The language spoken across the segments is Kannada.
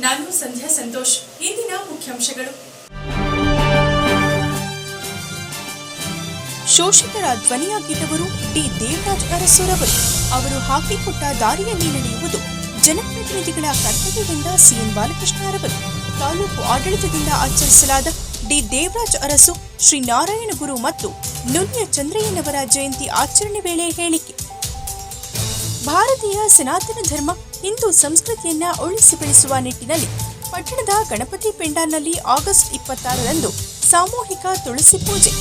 ನಾನು ಸಂಧ್ಯಾ ಸಂತೋಷ್. ಇಂದಿನ ಮುಖ್ಯಾಂಶಗಳು. ಶೋಷಿತರ ಧ್ವನಿಯಾಗಿದ್ದವರು ಡಿ ದೇವರಾಜ್ ಅರಸುರವರು. ಅವರು ಹಾಕಿಕೊಟ್ಟ ದಾರಿಯಲ್ಲಿ ನಡೆಯುವುದು ಜನಪ್ರತಿನಿಧಿಗಳ ಕರ್ತವ್ಯವೆಂದ ಸಿಎನ್ ಬಾಲಕೃಷ್ಣರವರು. ತಾಲೂಕು ಆಡಳಿತದಿಂದ ಆಚರಿಸಲಾದ ಡಿ. ದೇವರಾಜ್ ಅರಸು ಶ್ರೀ ನಾರಾಯಣ ಗುರು ಮತ್ತು ನುನ್ಯ ಚಂದ್ರಯ್ಯನವರ ಜಯಂತಿ ಆಚರಣೆ ವೇಳೆ ಹೇಳಿಕೆ. ಭಾರತೀಯ ಸನಾತನ ಧರ್ಮ ಹಿಂದೂ ಸಂಸ್ಕೃತಿಯನ್ನ ಉಳಿಸಿ ಬೆಳೆಸುವ ನಿಟ್ಟಿನಲ್ಲಿ ಪಟ್ಟಣದ ಗಣಪತಿ ಪೆಂಡಾಲ್ನಲ್ಲಿ ಆಗಸ್ಟ್ ಇಪ್ಪತ್ತಾರರಂದು ಸಾಮೂಹಿಕ ತುಳಸಿ ಪೂಜೆ,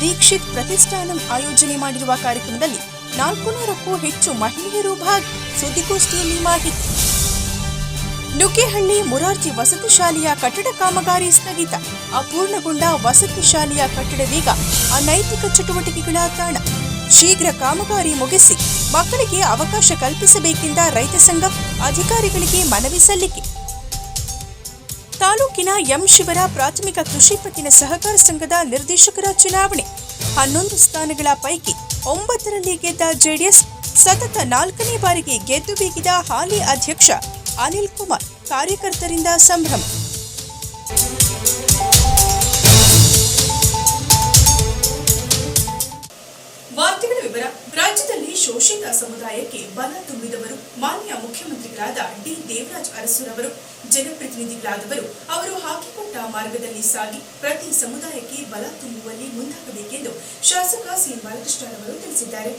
ದೀಕ್ಷಿತ್ ಪ್ರತಿಷ್ಠಾನಂ ಆಯೋಜನೆ ಮಾಡಿರುವ ಕಾರ್ಯಕ್ರಮದಲ್ಲಿ ನಾಲ್ಕು ನೂರಕ್ಕೂ ಹೆಚ್ಚು ಮಹಿಳೆಯರು ಭಾಗಿ ಸುದ್ದಿಗೋಷ್ಠಿಯಲ್ಲಿ ಮಾಹಿತಿ. ನುಗ್ಗೇಹಳ್ಳಿ ಮುರಾರ್ಜಿ ವಸತಿ ಶಾಲೆಯ ಕಟ್ಟಡ ಕಾಮಗಾರಿ ಸ್ಥಗಿತ, ಅಪೂರ್ಣಗೊಂಡ ವಸತಿ ಶಾಲೆಯ ಕಟ್ಟಡವೀಗ ಅನೈತಿಕ ಚಟುವಟಿಕೆಗಳ ತಾಣ. ಶೀಘ್ರ ಕಾಮಗಾರಿ ಮುಗಿಸಿ ಮಕ್ಕಳಿಗೆ ಅವಕಾಶ ಕಲ್ಪಿಸಬೇಕೆಂದ ರೈತ ಸಂಘ ಅಧಿಕಾರಿಗಳಿಗೆ ಮನವಿ ಸಲ್ಲಿಕೆ. ತಾಲೂಕಿನ ಎಂ ಶಿವರ ಪ್ರಾಥಮಿಕ ಕೃಷಿ ಪತ್ತಿನ ಸಹಕಾರ ಸಂಘದ ನಿರ್ದೇಶಕರ ಚುನಾವಣೆ. ಹನ್ನೊಂದು ಸ್ಥಾನಗಳ ಪೈಕಿ ಒಂಬತ್ತರಲ್ಲಿ ಗೆದ್ದ ಜೆಡಿಎಸ್, ಸತತ ನಾಲ್ಕನೇ ಬಾರಿಗೆ ಗೆದ್ದು ಬೀಗಿದ ಹಾಲಿ ಅಧ್ಯಕ್ಷ ಅನಿಲ್ ಕುಮಾರ್ ಕಾರ್ಯಕರ್ತರಿಂದ ಸಂಭ್ರಮ. ದೇವರಾಜ್ ಅರಸುರವರು ಜನಪ್ರತಿನಿಧಿಗಳಾದವರು, ಅವರು ಹಾಕಿಕೊಟ್ಟ ಮಾರ್ಗದಲ್ಲಿ ಸಾಗಿ ಪ್ರತಿ ಸಮುದಾಯಕ್ಕೆ ಬಲ ತುಂಬುವಲ್ಲಿ ಮುಂದಾಗಬೇಕೆಂದು ಶಾಸಕ ಸಿ. ಬಾಲಕೃಷ್ಣರವರು ತಿಳಿಸಿದ್ದಾರೆ.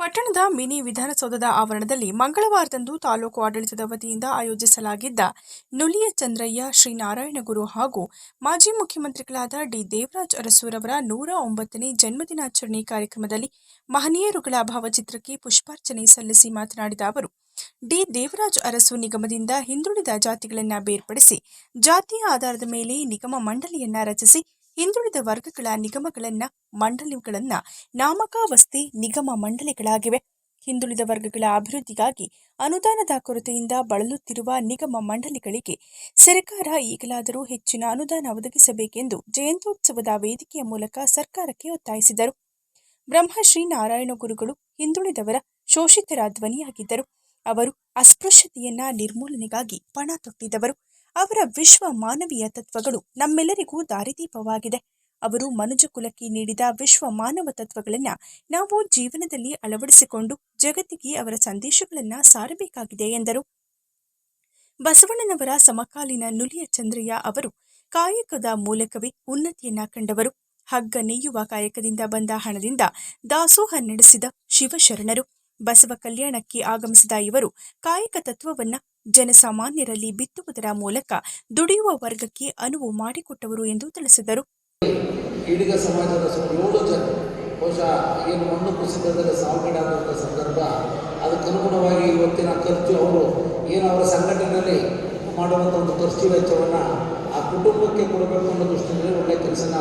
ಪಟ್ಟಣದ ಮಿನಿ ವಿಧಾನಸೌಧದ ಆವರಣದಲ್ಲಿ ಮಂಗಳವಾರದಂದು ತಾಲೂಕು ಆಡಳಿತದ ವತಿಯಿಂದ ಆಯೋಜಿಸಲಾಗಿದ್ದ ನುಲಿಯ ಚಂದ್ರಯ್ಯ, ಶ್ರೀನಾರಾಯಣಗುರು ಹಾಗೂ ಮಾಜಿ ಮುಖ್ಯಮಂತ್ರಿಗಳಾದ ಡಿ. ದೇವರಾಜ್ ಅರಸೂರವರ ನೂರ ಒಂಬತ್ತನೇ ಜನ್ಮದಿನಾಚರಣೆ ಕಾರ್ಯಕ್ರಮದಲ್ಲಿ ಮಹನೀಯರುಗಳ ಭಾವಚಿತ್ರಕ್ಕೆ ಪುಷ್ಪಾರ್ಚನೆ ಸಲ್ಲಿಸಿ ಮಾತನಾಡಿದ ಅವರು ಡಿ. ದೇವರಾಜ್ ಅರಸು ನಿಗಮದಿಂದ ಹಿಂದುಳಿದ ಜಾತಿಗಳನ್ನ ಬೇರ್ಪಡಿಸಿ ಜಾತಿಯ ಆಧಾರದ ಮೇಲೆ ನಿಗಮ ಮಂಡಳಿಯನ್ನ ರಚಿಸಿ, ಹಿಂದುಳಿದ ವರ್ಗಗಳ ನಿಗಮಗಳನ್ನ ಮಂಡಳಿಗಳನ್ನ ನಾಮಕಾವಸ್ಥೆ ನಿಗಮ ಮಂಡಳಿಗಳಾಗಿವೆ ಹಿಂದುಳಿದ ವರ್ಗಗಳ ಅಭಿವೃದ್ಧಿಗಾಗಿ ಅನುದಾನದ ಕೊರತೆಯಿಂದ ಬಳಲುತ್ತಿರುವ ನಿಗಮ ಮಂಡಳಿಗಳಿಗೆ ಸರ್ಕಾರ ಈಗಲಾದರೂ ಹೆಚ್ಚಿನ ಅನುದಾನ ಒದಗಿಸಬೇಕೆಂದು ಜಯಂತ್ಯೋತ್ಸವದ ವೇದಿಕೆಯ ಮೂಲಕ ಸರ್ಕಾರಕ್ಕೆ ಒತ್ತಾಯಿಸಿದರು. ಬ್ರಹ್ಮಶ್ರೀ ನಾರಾಯಣ ಗುರುಗಳು ಹಿಂದುಳಿದವರ ಶೋಷಿತರ ಧ್ವನಿಯಾಗಿದ್ದರು. ಅವರು ಅಸ್ಪೃಶ್ಯತೆಯನ್ನ ನಿರ್ಮೂಲನೆಗಾಗಿ ಪಣ ತೊಟ್ಟಿದವರು. ಅವರ ವಿಶ್ವ ಮಾನವೀಯ ತತ್ವಗಳು ನಮ್ಮೆಲ್ಲರಿಗೂ ದಾರಿದೀಪವಾಗಿದೆ. ಅವರು ಮನುಜ ಕುಲಕ್ಕೆ ನೀಡಿದ ವಿಶ್ವ ಮಾನವ ತತ್ವಗಳನ್ನ ನಾವು ಜೀವನದಲ್ಲಿ ಅಳವಡಿಸಿಕೊಂಡು ಜಗತ್ತಿಗೆ ಅವರ ಸಂದೇಶಗಳನ್ನ ಸಾರಬೇಕಾಗಿದೆ ಎಂದರು. ಬಸವಣ್ಣನವರ ಸಮಕಾಲೀನ ನುಲಿಯ ಚಂದ್ರಯ್ಯ ಅವರು ಕಾಯಕದ ಮೂಲಕವೇ ಉನ್ನತಿಯನ್ನ ಕಂಡವರು. ಹಗ್ಗ ನೇಯುವ ಕಾಯಕದಿಂದ ಬಂದ ಹಣದಿಂದ ದಾಸೋಹ ನಡೆಸಿದ ಶಿವಶರಣರು. ಬಸವ ಕಲ್ಯಾಣಕ್ಕೆ ಆಗಮಿಸಿದ ಇವರು ಕಾಯಕ ತತ್ವವನ್ನ ಜನಸಾಮಾನ್ಯರಲ್ಲಿ ಬಿತ್ತುವುದರ ಮೂಲಕ ದುಡಿಯುವ ವರ್ಗಕ್ಕೆ ಅನುವು ಮಾಡಿಕೊಟ್ಟವರು ಎಂದು ತಿಳಿಸಿದರು. ಈಡಿಗ ಸಮಾಜದ ಏಳು ಜನ, ಬಹುಶಃ ಏನು ಮಣ್ಣು ಕುಸಿತದಲ್ಲಿ ಸಾವುಗೀಡಾದಂಥ ಸಂದರ್ಭ ಅದಕ್ಕನುಗುಣವಾಗಿ ಇವತ್ತಿನ ಖರ್ಚು ಅವರು ಏನು ಅವರ ಸಂಘಟನೆಯಲ್ಲಿ ಮಾಡುವಂಥ ಒಂದು ಖರ್ಚು ವೆಚ್ಚವನ್ನು ಆ ಕುಟುಂಬಕ್ಕೆ ಕೊಡಬೇಕು ಅನ್ನೋ ದೃಷ್ಟಿಯಲ್ಲಿ ಒಳ್ಳೆಯ ಕೆಲಸನ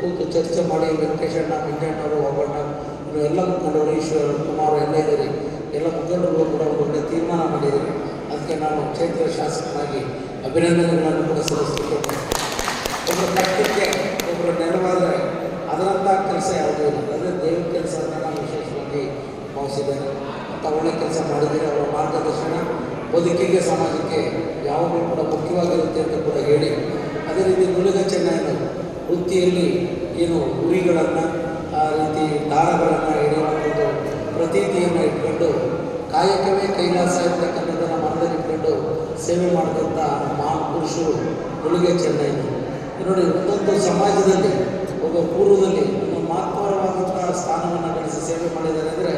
ಕೂತು ಚರ್ಚೆ ಮಾಡಿ ವೆಂಕಟೇಶಣ್ಣ ವೆಂಕಣ್ಣವರು ಒಬ್ಬಣ್ಣ ಎಲ್ಲ ಮುಖಂಡರು ಈಶ್ವರ ಕುಮಾರ್ ಎಲ್ಲ ಇದ್ದೀರಿ. ಎಲ್ಲ ಮುಖಂಡರು ಕೂಡ ಒಂದು ಒಳ್ಳೆಯ ತೀರ್ಮಾನ ಮಾಡಿದ್ದೀರಿ. ಅದಕ್ಕೆ ನಾನು ಕ್ಷೇತ್ರ ಶಾಸಕನಾಗಿ ಅಭಿನಂದನೆಗಳನ್ನು ಕೂಡ ಸಲ್ಲಿಸಲಿಕ್ಕೆ ಒಬ್ಬರ ಕಷ್ಟಕ್ಕೆ ಒಬ್ಬರು ನೆರವಾದರೆ ಅದರಂಥ ಕೆಲಸ ಯಾವುದೂ ಇಲ್ಲ. ಅಂದರೆ ದೇವ್ರ ಕೆಲಸ ಅಂತ ನಾನು ವಿಶೇಷವಾಗಿ ಭಾವಿಸಿದ್ದೇನೆ ಅಂತ ಒಳ್ಳೆ ಕೆಲಸ ಮಾಡಿದರೆ ಅವರ ಮಾರ್ಗದರ್ಶನ. ಬದುಕಿಗೆ, ಸಮಾಜಕ್ಕೆ ಯಾವಾಗಲೂ ಕೂಡ ಮುಖ್ಯವಾಗಿರುತ್ತೆ ಅಂತ ಕೂಡ ಹೇಳಿ, ಅದೇ ರೀತಿ ಮುಳುಗ ಚೆನ್ನೈನ ವೃತ್ತಿಯಲ್ಲಿ ಏನು ಗುರಿಗಳನ್ನು ಆ ದಾಳಗಳನ್ನು ಇಡುವಂಥದ್ದು ಪ್ರತೀತಿಯನ್ನು ಇಟ್ಕೊಂಡು ಕಾಯಕವೇ ಕೈಲಾಸ ಇರ್ತಕ್ಕಂಥದ್ದನ್ನು ಮನದಲ್ಲಿಟ್ಕೊಂಡು ಸೇವೆ ಮಾಡಿದಂಥ ಮಹಾನ್ ಪುರುಷರು ನುಲಿಗೆ ಚೆನ್ನೈನ ನೋಡಿ ಒಂದೊಂದು ಸಮಾಜದಲ್ಲಿ ಒಬ್ಬ ಪೂರ್ವದಲ್ಲಿ ಒಂದು ಮಹತ್ವರವಾದಂಥ ಸ್ಥಾನವನ್ನು ಗಳಿಸಿ ಸೇವೆ ಮಾಡಿದ್ದಾರೆ ಅಂದರೆ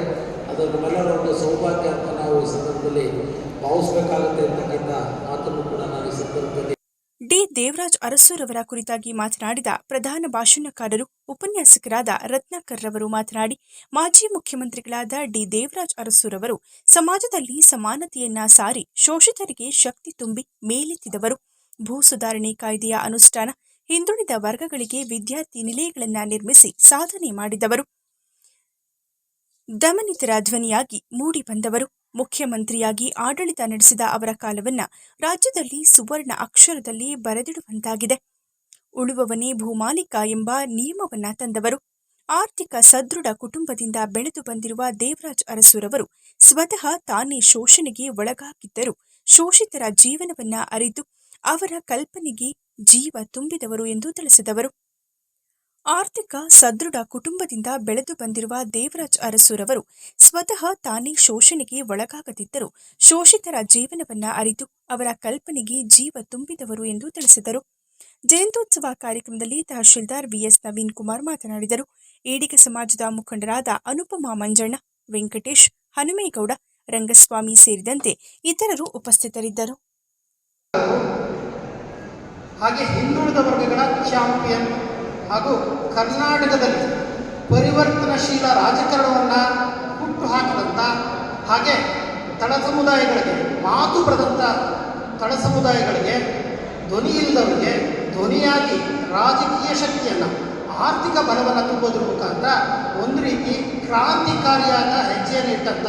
ಅದು ನಮ್ಮೆಲ್ಲರ ಒಂದು ಸೌಭಾಗ್ಯ ಅಂತ ನಾವು ಈ ಸಂದರ್ಭದಲ್ಲಿ ಭಾವಿಸ್ಬೇಕಾಗುತ್ತೆ ಅಂತಕ್ಕಂಥ ಮಾತನ್ನು ಕೂಡ ನಾವು ಈ ಸಂದರ್ಭದಲ್ಲಿ ಡಿ. ದೇವರಾಜ್ ಅರಸುರವರ ಕುರಿತಾಗಿ ಮಾತನಾಡಿದ ಪ್ರಧಾನ ಭಾಷಣಕಾರರು, ಉಪನ್ಯಾಸಕರಾದ ರತ್ನಾಕರ್ ರವರು ಮಾತನಾಡಿ, ಮಾಜಿ ಮುಖ್ಯಮಂತ್ರಿಗಳಾದ ಡಿ. ದೇವರಾಜ್ ಅರಸುರವರು ಸಮಾಜದಲ್ಲಿ ಸಮಾನತೆಯನ್ನ ಸಾರಿ ಶೋಷಿತರಿಗೆ ಶಕ್ತಿ ತುಂಬಿ ಮೇಲೆತ್ತಿದವರು. ಭೂ ಸುಧಾರಣೆ ಕಾಯ್ದೆಯ ಅನುಷ್ಠಾನ ಹಿಂದುಳಿದ ವರ್ಗಗಳಿಗೆ ವಿದ್ಯಾರ್ಥಿ ನಿಲಯಗಳನ್ನು ನಿರ್ಮಿಸಿ ಸಾಧನೆ ಮಾಡಿದವರು. ದಮನಿತರ ಧ್ವನಿಯಾಗಿ ಮೂಡಿ ಬಂದವರು ಮುಖ್ಯಮಂತ್ರಿಯಾಗಿ ಆಡಳಿತ ನಡೆಸಿದ ಅವರ ಕಾಲವನ್ನ ರಾಜ್ಯದಲ್ಲಿ ಸುವರ್ಣ ಅಕ್ಷರದಲ್ಲಿ ಬರೆದಿಡುವಂತಾಗಿದೆ. ಉಳುವವನೇ ಭೂಮಾಲೀಕ ಎಂಬ ನಿಯಮವನ್ನ ತಂದವರು. ಆರ್ಥಿಕ ಸದೃಢ ಕುಟುಂಬದಿಂದ ಬೆಳೆದು ಬಂದಿರುವ ದೇವರಾಜ್ ಅರಸುರವರು ಸ್ವತಃ ತಾನೇ ಶೋಷಣೆಗೆ ಒಳಗಾಗಿದ್ದರು ಶೋಷಿತರ ಜೀವನವನ್ನ ಅರಿತು ಅವರ ಕಲ್ಪನೆಗೆ ಜೀವ ತುಂಬಿದವರು ಎಂದು ತಿಳಿಸಿದವರು. ಆರ್ಥಿಕ ಸದೃಢ ಕುಟುಂಬದಿಂದ ಬೆಳೆದು ಬಂದಿರುವ ದೇವರಾಜ್ ಅರಸುರವರು ಸ್ವತಃ ತಾನೇ ಶೋಷಣೆಗೆ ಒಳಗಾಗದಿದ್ದರೂ ಶೋಷಿತರ ಜೀವನವನ್ನ ಅರಿತು ಅವರ ಕಲ್ಪನೆಗೆ ಜೀವ ತುಂಬಿದವರು ಎಂದು ತಿಳಿಸಿದರು. ಜಯಂತ್ಯೋತ್ಸವ ಕಾರ್ಯಕ್ರಮದಲ್ಲಿ ತಹಶೀಲ್ದಾರ್ ಬಿಎಸ್ ನವೀನ್ ಕುಮಾರ್ ಮಾತನಾಡಿದರು. ಈಡಿಗ ಸಮಾಜದ ಮುಖಂಡರಾದ ಅನುಪಮಾ ಮಂಜಣ್ಣ, ವೆಂಕಟೇಶ್, ಹನುಮೇಗೌಡ, ರಂಗಸ್ವಾಮಿ ಸೇರಿದಂತೆ ಇತರರು ಉಪಸ್ಥಿತರಿದ್ದರು. ಹಾಗೆ ಹಿಂದುಳಿದ ವರ್ಗಗಳ ಚಾಂಪಿಯನ್ ಹಾಗೂ ಕರ್ನಾಟಕದಲ್ಲಿ ಪರಿವರ್ತನಶೀಲ ರಾಜಕಾರಣವನ್ನು ಹುಟ್ಟು ಹಾಕಿದಂಥ ಹಾಗೆ ತಳ ಸಮುದಾಯಗಳಿಗೆ, ಮಾತು ಬರೆದಂಥ ತಳ ಸಮುದಾಯಗಳಿಗೆ, ಧ್ವನಿ ಇಲ್ಲದವರಿಗೆ ಧ್ವನಿಯಾಗಿ ರಾಜಕೀಯ ಶಕ್ತಿಯನ್ನು, ಆರ್ಥಿಕ ಬಲವನ್ನು ತುಂಬೋದ್ರ ಮುಖಾಂತರ ಒಂದು ರೀತಿ ಕ್ರಾಂತಿಕಾರಿಯಾದ ಹೆಜ್ಜೆಯನ್ನು ಇಟ್ಟಂಥ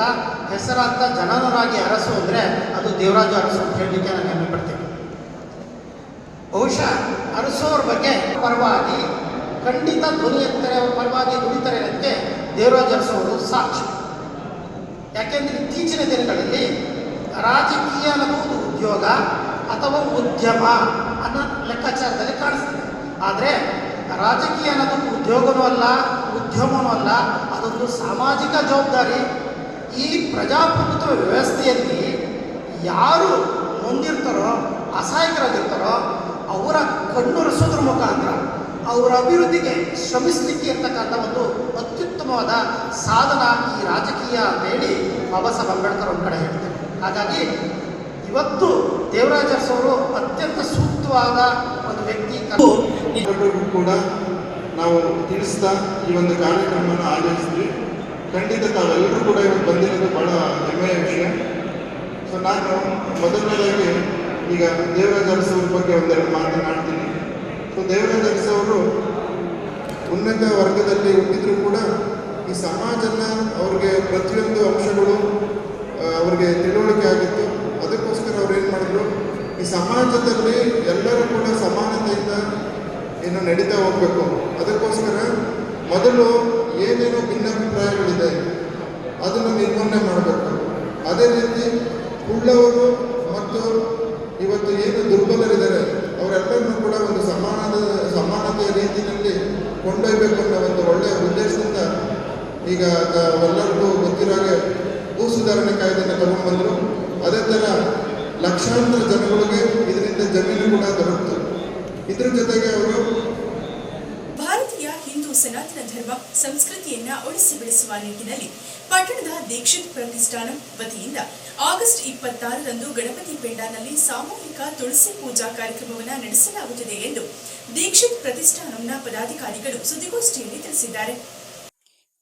ಹೆಸರಾಂತ ಜನನರಾಗಿ ಅರಸು ಅಂದರೆ ಅದು ದೇವರಾಜ ಅರಸು ಅಂತ ಹೇಳಲಿಕ್ಕೆ ನಾನು ಹೆಮ್ಮೆ ಪಡ್ತೀನಿ. ಬಹುಶಃ ಅರಸೋರ ಬಗ್ಗೆ ಪರವಾಗಿ ಖಂಡಿತ ಧ್ವನಿ ಎತ್ತರೆ ಅವ್ರ ಪರವಾಗಿ ದುಡಿತಾರೆ ಅನ್ನೋದಕ್ಕೆ ದೇವರಾಜ ಅರಸೋರು ಸಾಕ್ಷಿ. ಯಾಕೆಂದ್ರೆ ಇತ್ತೀಚಿನ ದಿನಗಳಲ್ಲಿ ರಾಜಕೀಯ ಅನ್ನೋದು ಒಂದು ಉದ್ಯೋಗ ಅಥವಾ ಉದ್ಯಮ ಅನ್ನೋ ಲೆಕ್ಕಾಚಾರದಲ್ಲಿ ಕಾಣಿಸ್ತದೆ. ಆದರೆ ರಾಜಕೀಯ ಅನ್ನೋದು ಉದ್ಯೋಗನೂ ಅಲ್ಲ, ಉದ್ಯಮನೂ ಅಲ್ಲ, ಅದೊಂದು ಸಾಮಾಜಿಕ ಜವಾಬ್ದಾರಿ. ಈ ಪ್ರಜಾಪ್ರಭುತ್ವ ವ್ಯವಸ್ಥೆಯಲ್ಲಿ ಯಾರು ಹೊಂದಿರ್ತಾರೋ ಅಸಹಾಯಕರಾಗಿರ್ತಾರೋ, ಅವರ ಕಣ್ಣೊರೆಸೋದ್ರ ಮುಖಾಂತರ ಅವರ ಅಭಿವೃದ್ಧಿಗೆ ಶ್ರಮಿಸಲಿಕ್ಕೆ ಇರ್ತಕ್ಕಂಥ ಒಂದು ಅತ್ಯುತ್ತಮವಾದ ಸಾಧನ ಈ ರಾಜಕೀಯ ಹೇಳಿ ಬಾಬಾ ಸಾಹೇಬ್ ಅಂಬೇಡ್ಕರ್ ಒಂದು ಕಡೆ ಹೇಳ್ತಾರೆ. ಹಾಗಾಗಿ ಇವತ್ತು ದೇವರಾಜ ಅರಸು ಅವರು ಅತ್ಯಂತ ಸೂಕ್ತವಾದ ಒಂದು ವ್ಯಕ್ತಿ ಕೂಡ ನಾವು ತಿಳಿಸ್ತಾ ಈ ಒಂದು ಕಾರ್ಯಕ್ರಮವನ್ನು ಆಯೋಜಿಸಿದ್ವಿ ಖಂಡಿತ ತಾವೆಲ್ಲರೂ ಕೂಡ ಇವತ್ತು ಬಂದಿರೋದು ಬಹಳ ಹೆಮ್ಮೆಯ ವಿಷಯ. ಸೊ ನಾನು ಮೊದಲನೇದಾಗಿ ಈಗ ದೇವರಾಜ ಅರಸವ್ರ ಬಗ್ಗೆ ಒಂದೆರಡು ಮಾತನಾಡ್ತೀನಿ ಸೊ ದೇವರಾಜ ಅರಸವರು ಉನ್ನತ ವರ್ಗದಲ್ಲಿ ಹುಟ್ಟಿದ್ರು ಕೂಡ ಈ ಸಮಾಜನ ಅವ್ರಿಗೆ ಪ್ರತಿಯೊಂದು ಅಂಶಗಳು ಅವ್ರಿಗೆ ತಿಳುವಳಿಕೆ ಆಗಿತ್ತು. ಅದಕ್ಕೋಸ್ಕರ ಅವ್ರು ಏನು ಮಾಡಿದ್ರು, ಈ ಸಮಾಜದಲ್ಲಿ ಎಲ್ಲರೂ ಕೂಡ ಸಮಾನತೆಯಿಂದ ಏನು ನಡೀತಾ ಹೋಗ್ಬೇಕು. ಅದಕ್ಕೋಸ್ಕರ ಮೊದಲು ಏನೇನೋ ಭಿನ್ನಾಭಿಪ್ರಾಯಗಳಿದೆ, ಅದನ್ನು ನಿರ್ಮೂಲನೆ ಮಾಡಬೇಕು. ಅದೇ ರೀತಿ ಉಳ್ಳವರು ಮತ್ತು ಇವತ್ತು ಏನು ದುರ್ಬಲರಿದ್ದಾರೆ ಅವರೆಲ್ಲರನ್ನೂ ಕೂಡ ಒಂದು ಸಮಾನದ ಸಮಾನತೆಯ ರೀತಿಯಲ್ಲಿ ಕೊಂಡೊಯ್ಬೇಕು ಅನ್ನೋ ಒಂದು ಒಳ್ಳೆಯ ಉದ್ದೇಶದಿಂದ ಈಗ ಎಲ್ಲರಿಗೂ ಗೊತ್ತಿರೋ ಹಾಗೆ ಭೂ ಸುಧಾರಣೆ ಕಾಯ್ದೆಯನ್ನು ತಗೊಂಡ್ಬಂದರು ಅದೇ ಥರ ಲಕ್ಷಾಂತರ ಜನಗಳಿಗೆ ಇದರಿಂದ ಜಮೀನು ಕೂಡ ದೊರಕಿತು. ಇದರ ಜೊತೆಗೆ ಅವರು ಭಾರತೀಯ ಹಿಂದೂ ಸನಾತನ ಧರ್ಮ ಸಂಸ್ಕೃತಿಯನ್ನ ಉಳಿಸಿ ಬೆಳೆಸುವ ನಿಟ್ಟಿನಲ್ಲಿ ಪಟ್ಟಣದ ದೀಕ್ಷಿತ್ ಪ್ರತಿಷ್ಠಾನ ವತಿಯಿಂದ ಆಗಸ್ಟ್ ಇಪ್ಪತ್ತಾರರಂದು ಗಣಪತಿ ಪೇಟಾನಲ್ಲಿ ಸಾಮೂಹಿಕ ತುಳಸಿ ಪೂಜಾ ಕಾರ್ಯಕ್ರಮವನ್ನು ನಡೆಸಲಾಗುತ್ತಿದೆ ಎಂದು ದೀಕ್ಷಿತ್ ಪ್ರತಿಷ್ಠಾನಂನ ಪದಾಧಿಕಾರಿಗಳು ಸುದ್ದಿಗೋಷ್ಠಿಯಲ್ಲಿ ತಿಳಿಸಿದ್ದಾರೆ.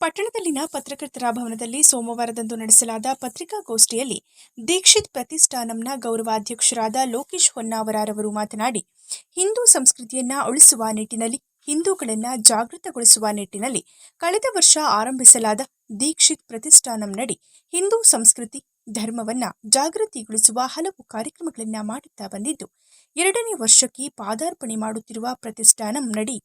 ಪಟ್ಟಣದಲ್ಲಿನ ಪತ್ರಕರ್ತರ ಭವನದಲ್ಲಿ ಸೋಮವಾರದಂದು ನಡೆಸಲಾದ ಪತ್ರಿಕಾಗೋಷ್ಠಿಯಲ್ಲಿ ದೀಕ್ಷಿತ್ ಪ್ರತಿಷ್ಠಾನಂನ ಗೌರವಾಧ್ಯಕ್ಷರಾದ ಲೋಕೇಶ್ ಹೊನ್ನಾವರರವರು ಮಾತನಾಡಿ, ಹಿಂದೂ ಸಂಸ್ಕೃತಿಯನ್ನ ಉಳಿಸುವ ನಿಟ್ಟಿನಲ್ಲಿ, ಹಿಂದೂಗಳನ್ನ ಜಾಗೃತಗೊಳಿಸುವ ನಿಟ್ಟಿನಲ್ಲಿ ಕಳೆದ ವರ್ಷ ಆರಂಭಿಸಲಾದ ದೀಕ್ಷಿತ್ ಪ್ರತಿಷ್ಠಾನಂನಡಿ ಹಿಂದೂ ಸಂಸ್ಕೃತಿ ಧರ್ಮವನ್ನ ಜಾಗೃತಿಗೊಳಿಸುವ ಹಲವು ಕಾರ್ಯಕ್ರಮಗಳನ್ನ ಮಾಡುತ್ತಾ ಬಂದಿದ್ದು, ಎರಡನೇ ವರ್ಷಕ್ಕೆ ಪಾದಾರ್ಪಣೆ ಮಾಡುತ್ತಿರುವ ಪ್ರತಿಷ್ಠಾನಂ ನಡಿ.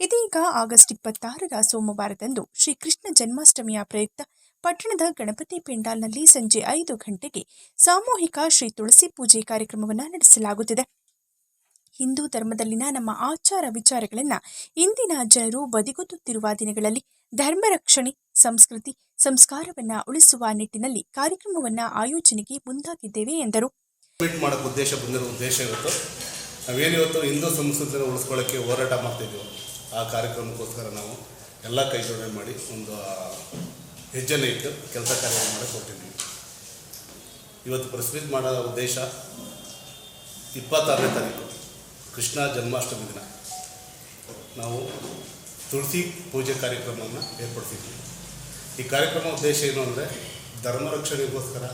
ಇದೀಗ ಆಗಸ್ಟ್ ಇಪ್ಪತ್ತಾರರ ಸೋಮವಾರದಂದು ಶ್ರೀ ಕೃಷ್ಣ ಜನ್ಮಾಷ್ಟಮಿಯ ಪ್ರಯುಕ್ತ ಪಟ್ಟಣದ ಗಣಪತಿ ಪೆಂಡಾಲ್ನಲ್ಲಿ ಸಂಜೆ ಐದು ಗಂಟೆಗೆ ಸಾಮೂಹಿಕ ಶ್ರೀ ತುಳಸಿ ಪೂಜೆ ಕಾರ್ಯಕ್ರಮವನ್ನು ನಡೆಸಲಾಗುತ್ತಿದೆ. ಹಿಂದೂ ಧರ್ಮದಲ್ಲಿನ ನಮ್ಮ ಆಚಾರ ವಿಚಾರಗಳನ್ನು ಇಂದಿನ ಜನರು ಬದಿಗೊತ್ತುತ್ತಿರುವ ದಿನಗಳಲ್ಲಿ ಧರ್ಮ ರಕ್ಷಣೆ ಸಂಸ್ಕೃತಿ, ಸಂಸ್ಕಾರವನ್ನ ಉಳಿಸುವ ನಿಟ್ಟಿನಲ್ಲಿ ಕಾರ್ಯಕ್ರಮವನ್ನ ಆಯೋಜನೆಗೆ ಮುಂದಾಗಿದ್ದೇವೆ ಎಂದರು. ಉದ್ದೇಶ ಬಂದಿರೋ ಉದ್ದೇಶ ಇವತ್ತು. ನಾವೇನಿವತ್ತು ಹಿಂದೂ ಸಂಸ್ಕೃತಿಯನ್ನು ಉಳಿಸ್ಕೊಳ್ಳೋಕ್ಕೆ ಹೋರಾಟ ಮಾಡ್ತಿದ್ದೀವಿ ಆ ಕಾರ್ಯಕ್ರಮಕ್ಕೋಸ್ಕರ ನಾವು ಎಲ್ಲ ಕೈ ಜೋಡಣೆ ಮಾಡಿ ಒಂದು ಹೆಜ್ಜೆನ ಇಟ್ಟು ಕೆಲಸ ಕಾರ್ಯ ಮಾಡೋಕ್ಕೆ ಇವತ್ತು ಪ್ರಸ್ಮಿತ್ ಮಾಡೋ ಉದ್ದೇಶ ಇಪ್ಪತ್ತಾರನೇ ತಾರೀಕು ಕೃಷ್ಣ ಜನ್ಮಾಷ್ಟಮಿ ದಿನ. ನಾವು ತುಳಸಿ ಪೂಜೆ ಕಾರ್ಯಕ್ರಮವನ್ನು ಏರ್ಪಡಿಸಿದ್ವಿ. ಈ ಕಾರ್ಯಕ್ರಮ ಉದ್ದೇಶ ಏನು ಅಂದರೆ ಧರ್ಮ ರಕ್ಷಣೆಗೋಸ್ಕರ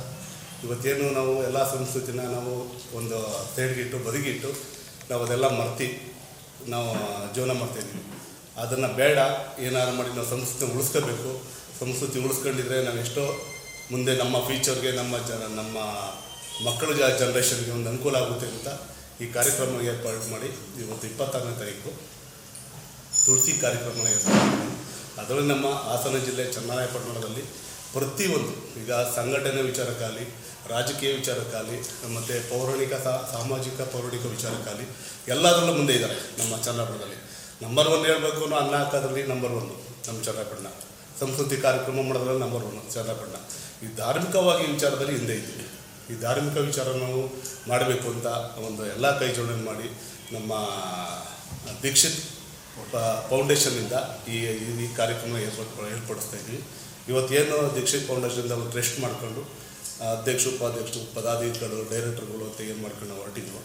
ಇವತ್ತೇನು ನಾವು ಎಲ್ಲ ಸಂಸ್ಕೃತಿನ ನಾವು ಒಂದು ಸೈಡ್ಗಿಟ್ಟು ಬದಿಗಿಟ್ಟು ನಾವು ಅದೆಲ್ಲ ಮರ್ತಿ ನಾವು ಜೀವನ ಮಾಡ್ತಾಯಿದ್ವಿ ಅದನ್ನು ಬೇಡ ಏನಾದ್ರು ಮಾಡಿ ನಾವು ಸಂಸ್ಕೃತಿ ಉಳಿಸ್ಕೋಬೇಕು. ಸಂಸ್ಕೃತಿ ಉಳಿಸ್ಕೊಂಡಿದ್ರೆ ನಾವು ಎಷ್ಟೋ ಮುಂದೆ ನಮ್ಮ ಫ್ಯೂಚರ್ಗೆ ನಮ್ಮ ಜನ, ನಮ್ಮ ಮಕ್ಕಳ ಜನ್ರೇಷನ್ಗೆ ಒಂದು ಅನುಕೂಲ ಆಗುತ್ತೆ ಅಂತ ಈ ಕಾರ್ಯಕ್ರಮ ಏರ್ಪಾಡು ಮಾಡಿ ಇವತ್ತು ಇಪ್ಪತ್ತಾರನೇ ತಾರೀಕು. ತುಳಸಿ ಕಾರ್ಯಕ್ರಮನ ಏರ್ಪಾಡು ಅದರಲ್ಲಿ ನಮ್ಮ ಹಾಸನ ಜಿಲ್ಲೆ ಚನ್ನರಾಯಪಟ್ಟಣದಲ್ಲಿ ಪ್ರತಿಯೊಂದು ಈಗ ಸಂಘಟನೆ ವಿಚಾರಕ್ಕಾಗಲಿ, ರಾಜಕೀಯ ವಿಚಾರಕ್ಕಾಗಲಿ, ಮತ್ತು ಪೌರಾಣಿಕ ಸಾಮಾಜಿಕ ಪೌರಾಣಿಕ ವಿಚಾರಕ್ಕಾಗಲಿ ಎಲ್ಲದರಲ್ಲೂ ಮುಂದೆ ಇದ್ದಾರೆ ನಮ್ಮ ಚನ್ನಪಟ್ಟಣದಲ್ಲಿ ನಂಬರ್ ಒನ್ ಹೇಳಬೇಕು ಅನ್ನೋ ಹಾಕೋದ್ರಲ್ಲಿ ನಂಬರ್ ಒನ್ ನಮ್ಮ ಚನ್ನಪಟ್ಟಣ ಸಂಸ್ಕೃತಿ ಕಾರ್ಯಕ್ರಮ ಮಾಡೋದ್ರಲ್ಲಿ ನಂಬರ್ ಒನ್ ಚನ್ನಪಟ್ಟಣ ಈ ಧಾರ್ಮಿಕವಾಗಿ ವಿಚಾರದಲ್ಲಿ ಹಿಂದೆ ಇದ್ದೀವಿ. ಈ ಧಾರ್ಮಿಕ ವಿಚಾರ ನಾವು ಮಾಡಬೇಕು ಅಂತ ಒಂದು ಎಲ್ಲ ಕೈ ಜೋಡಣೆ ಮಾಡಿ ನಮ್ಮ ದೀಕ್ಷಿತ್ ಫೌಂಡೇಶನ್ನಿಂದ ಈ ಈ ಕಾರ್ಯಕ್ರಮ ಏರ್ಪಡು, ಏರ್ಪಡಿಸ್ತಾ ಇದ್ವಿ. ಇವತ್ತೇನು ದೀಕ್ಷಿತ್ ಫೌಂಡೇಶನ್ದ ಒಂದು ಟ್ರಸ್ಟ್ ಮಾಡಿಕೊಂಡು ಅಧ್ಯಕ್ಷ, ಉಪಾಧ್ಯಕ್ಷರು, ಪದಾಧಿಕಾರಿಗಳು, ಡೈರೆಕ್ಟರ್ಗಳು ಅಂತ ಏನು ಮಾಡ್ಕೊಂಡು ಹೊರಟಿದ್ವು,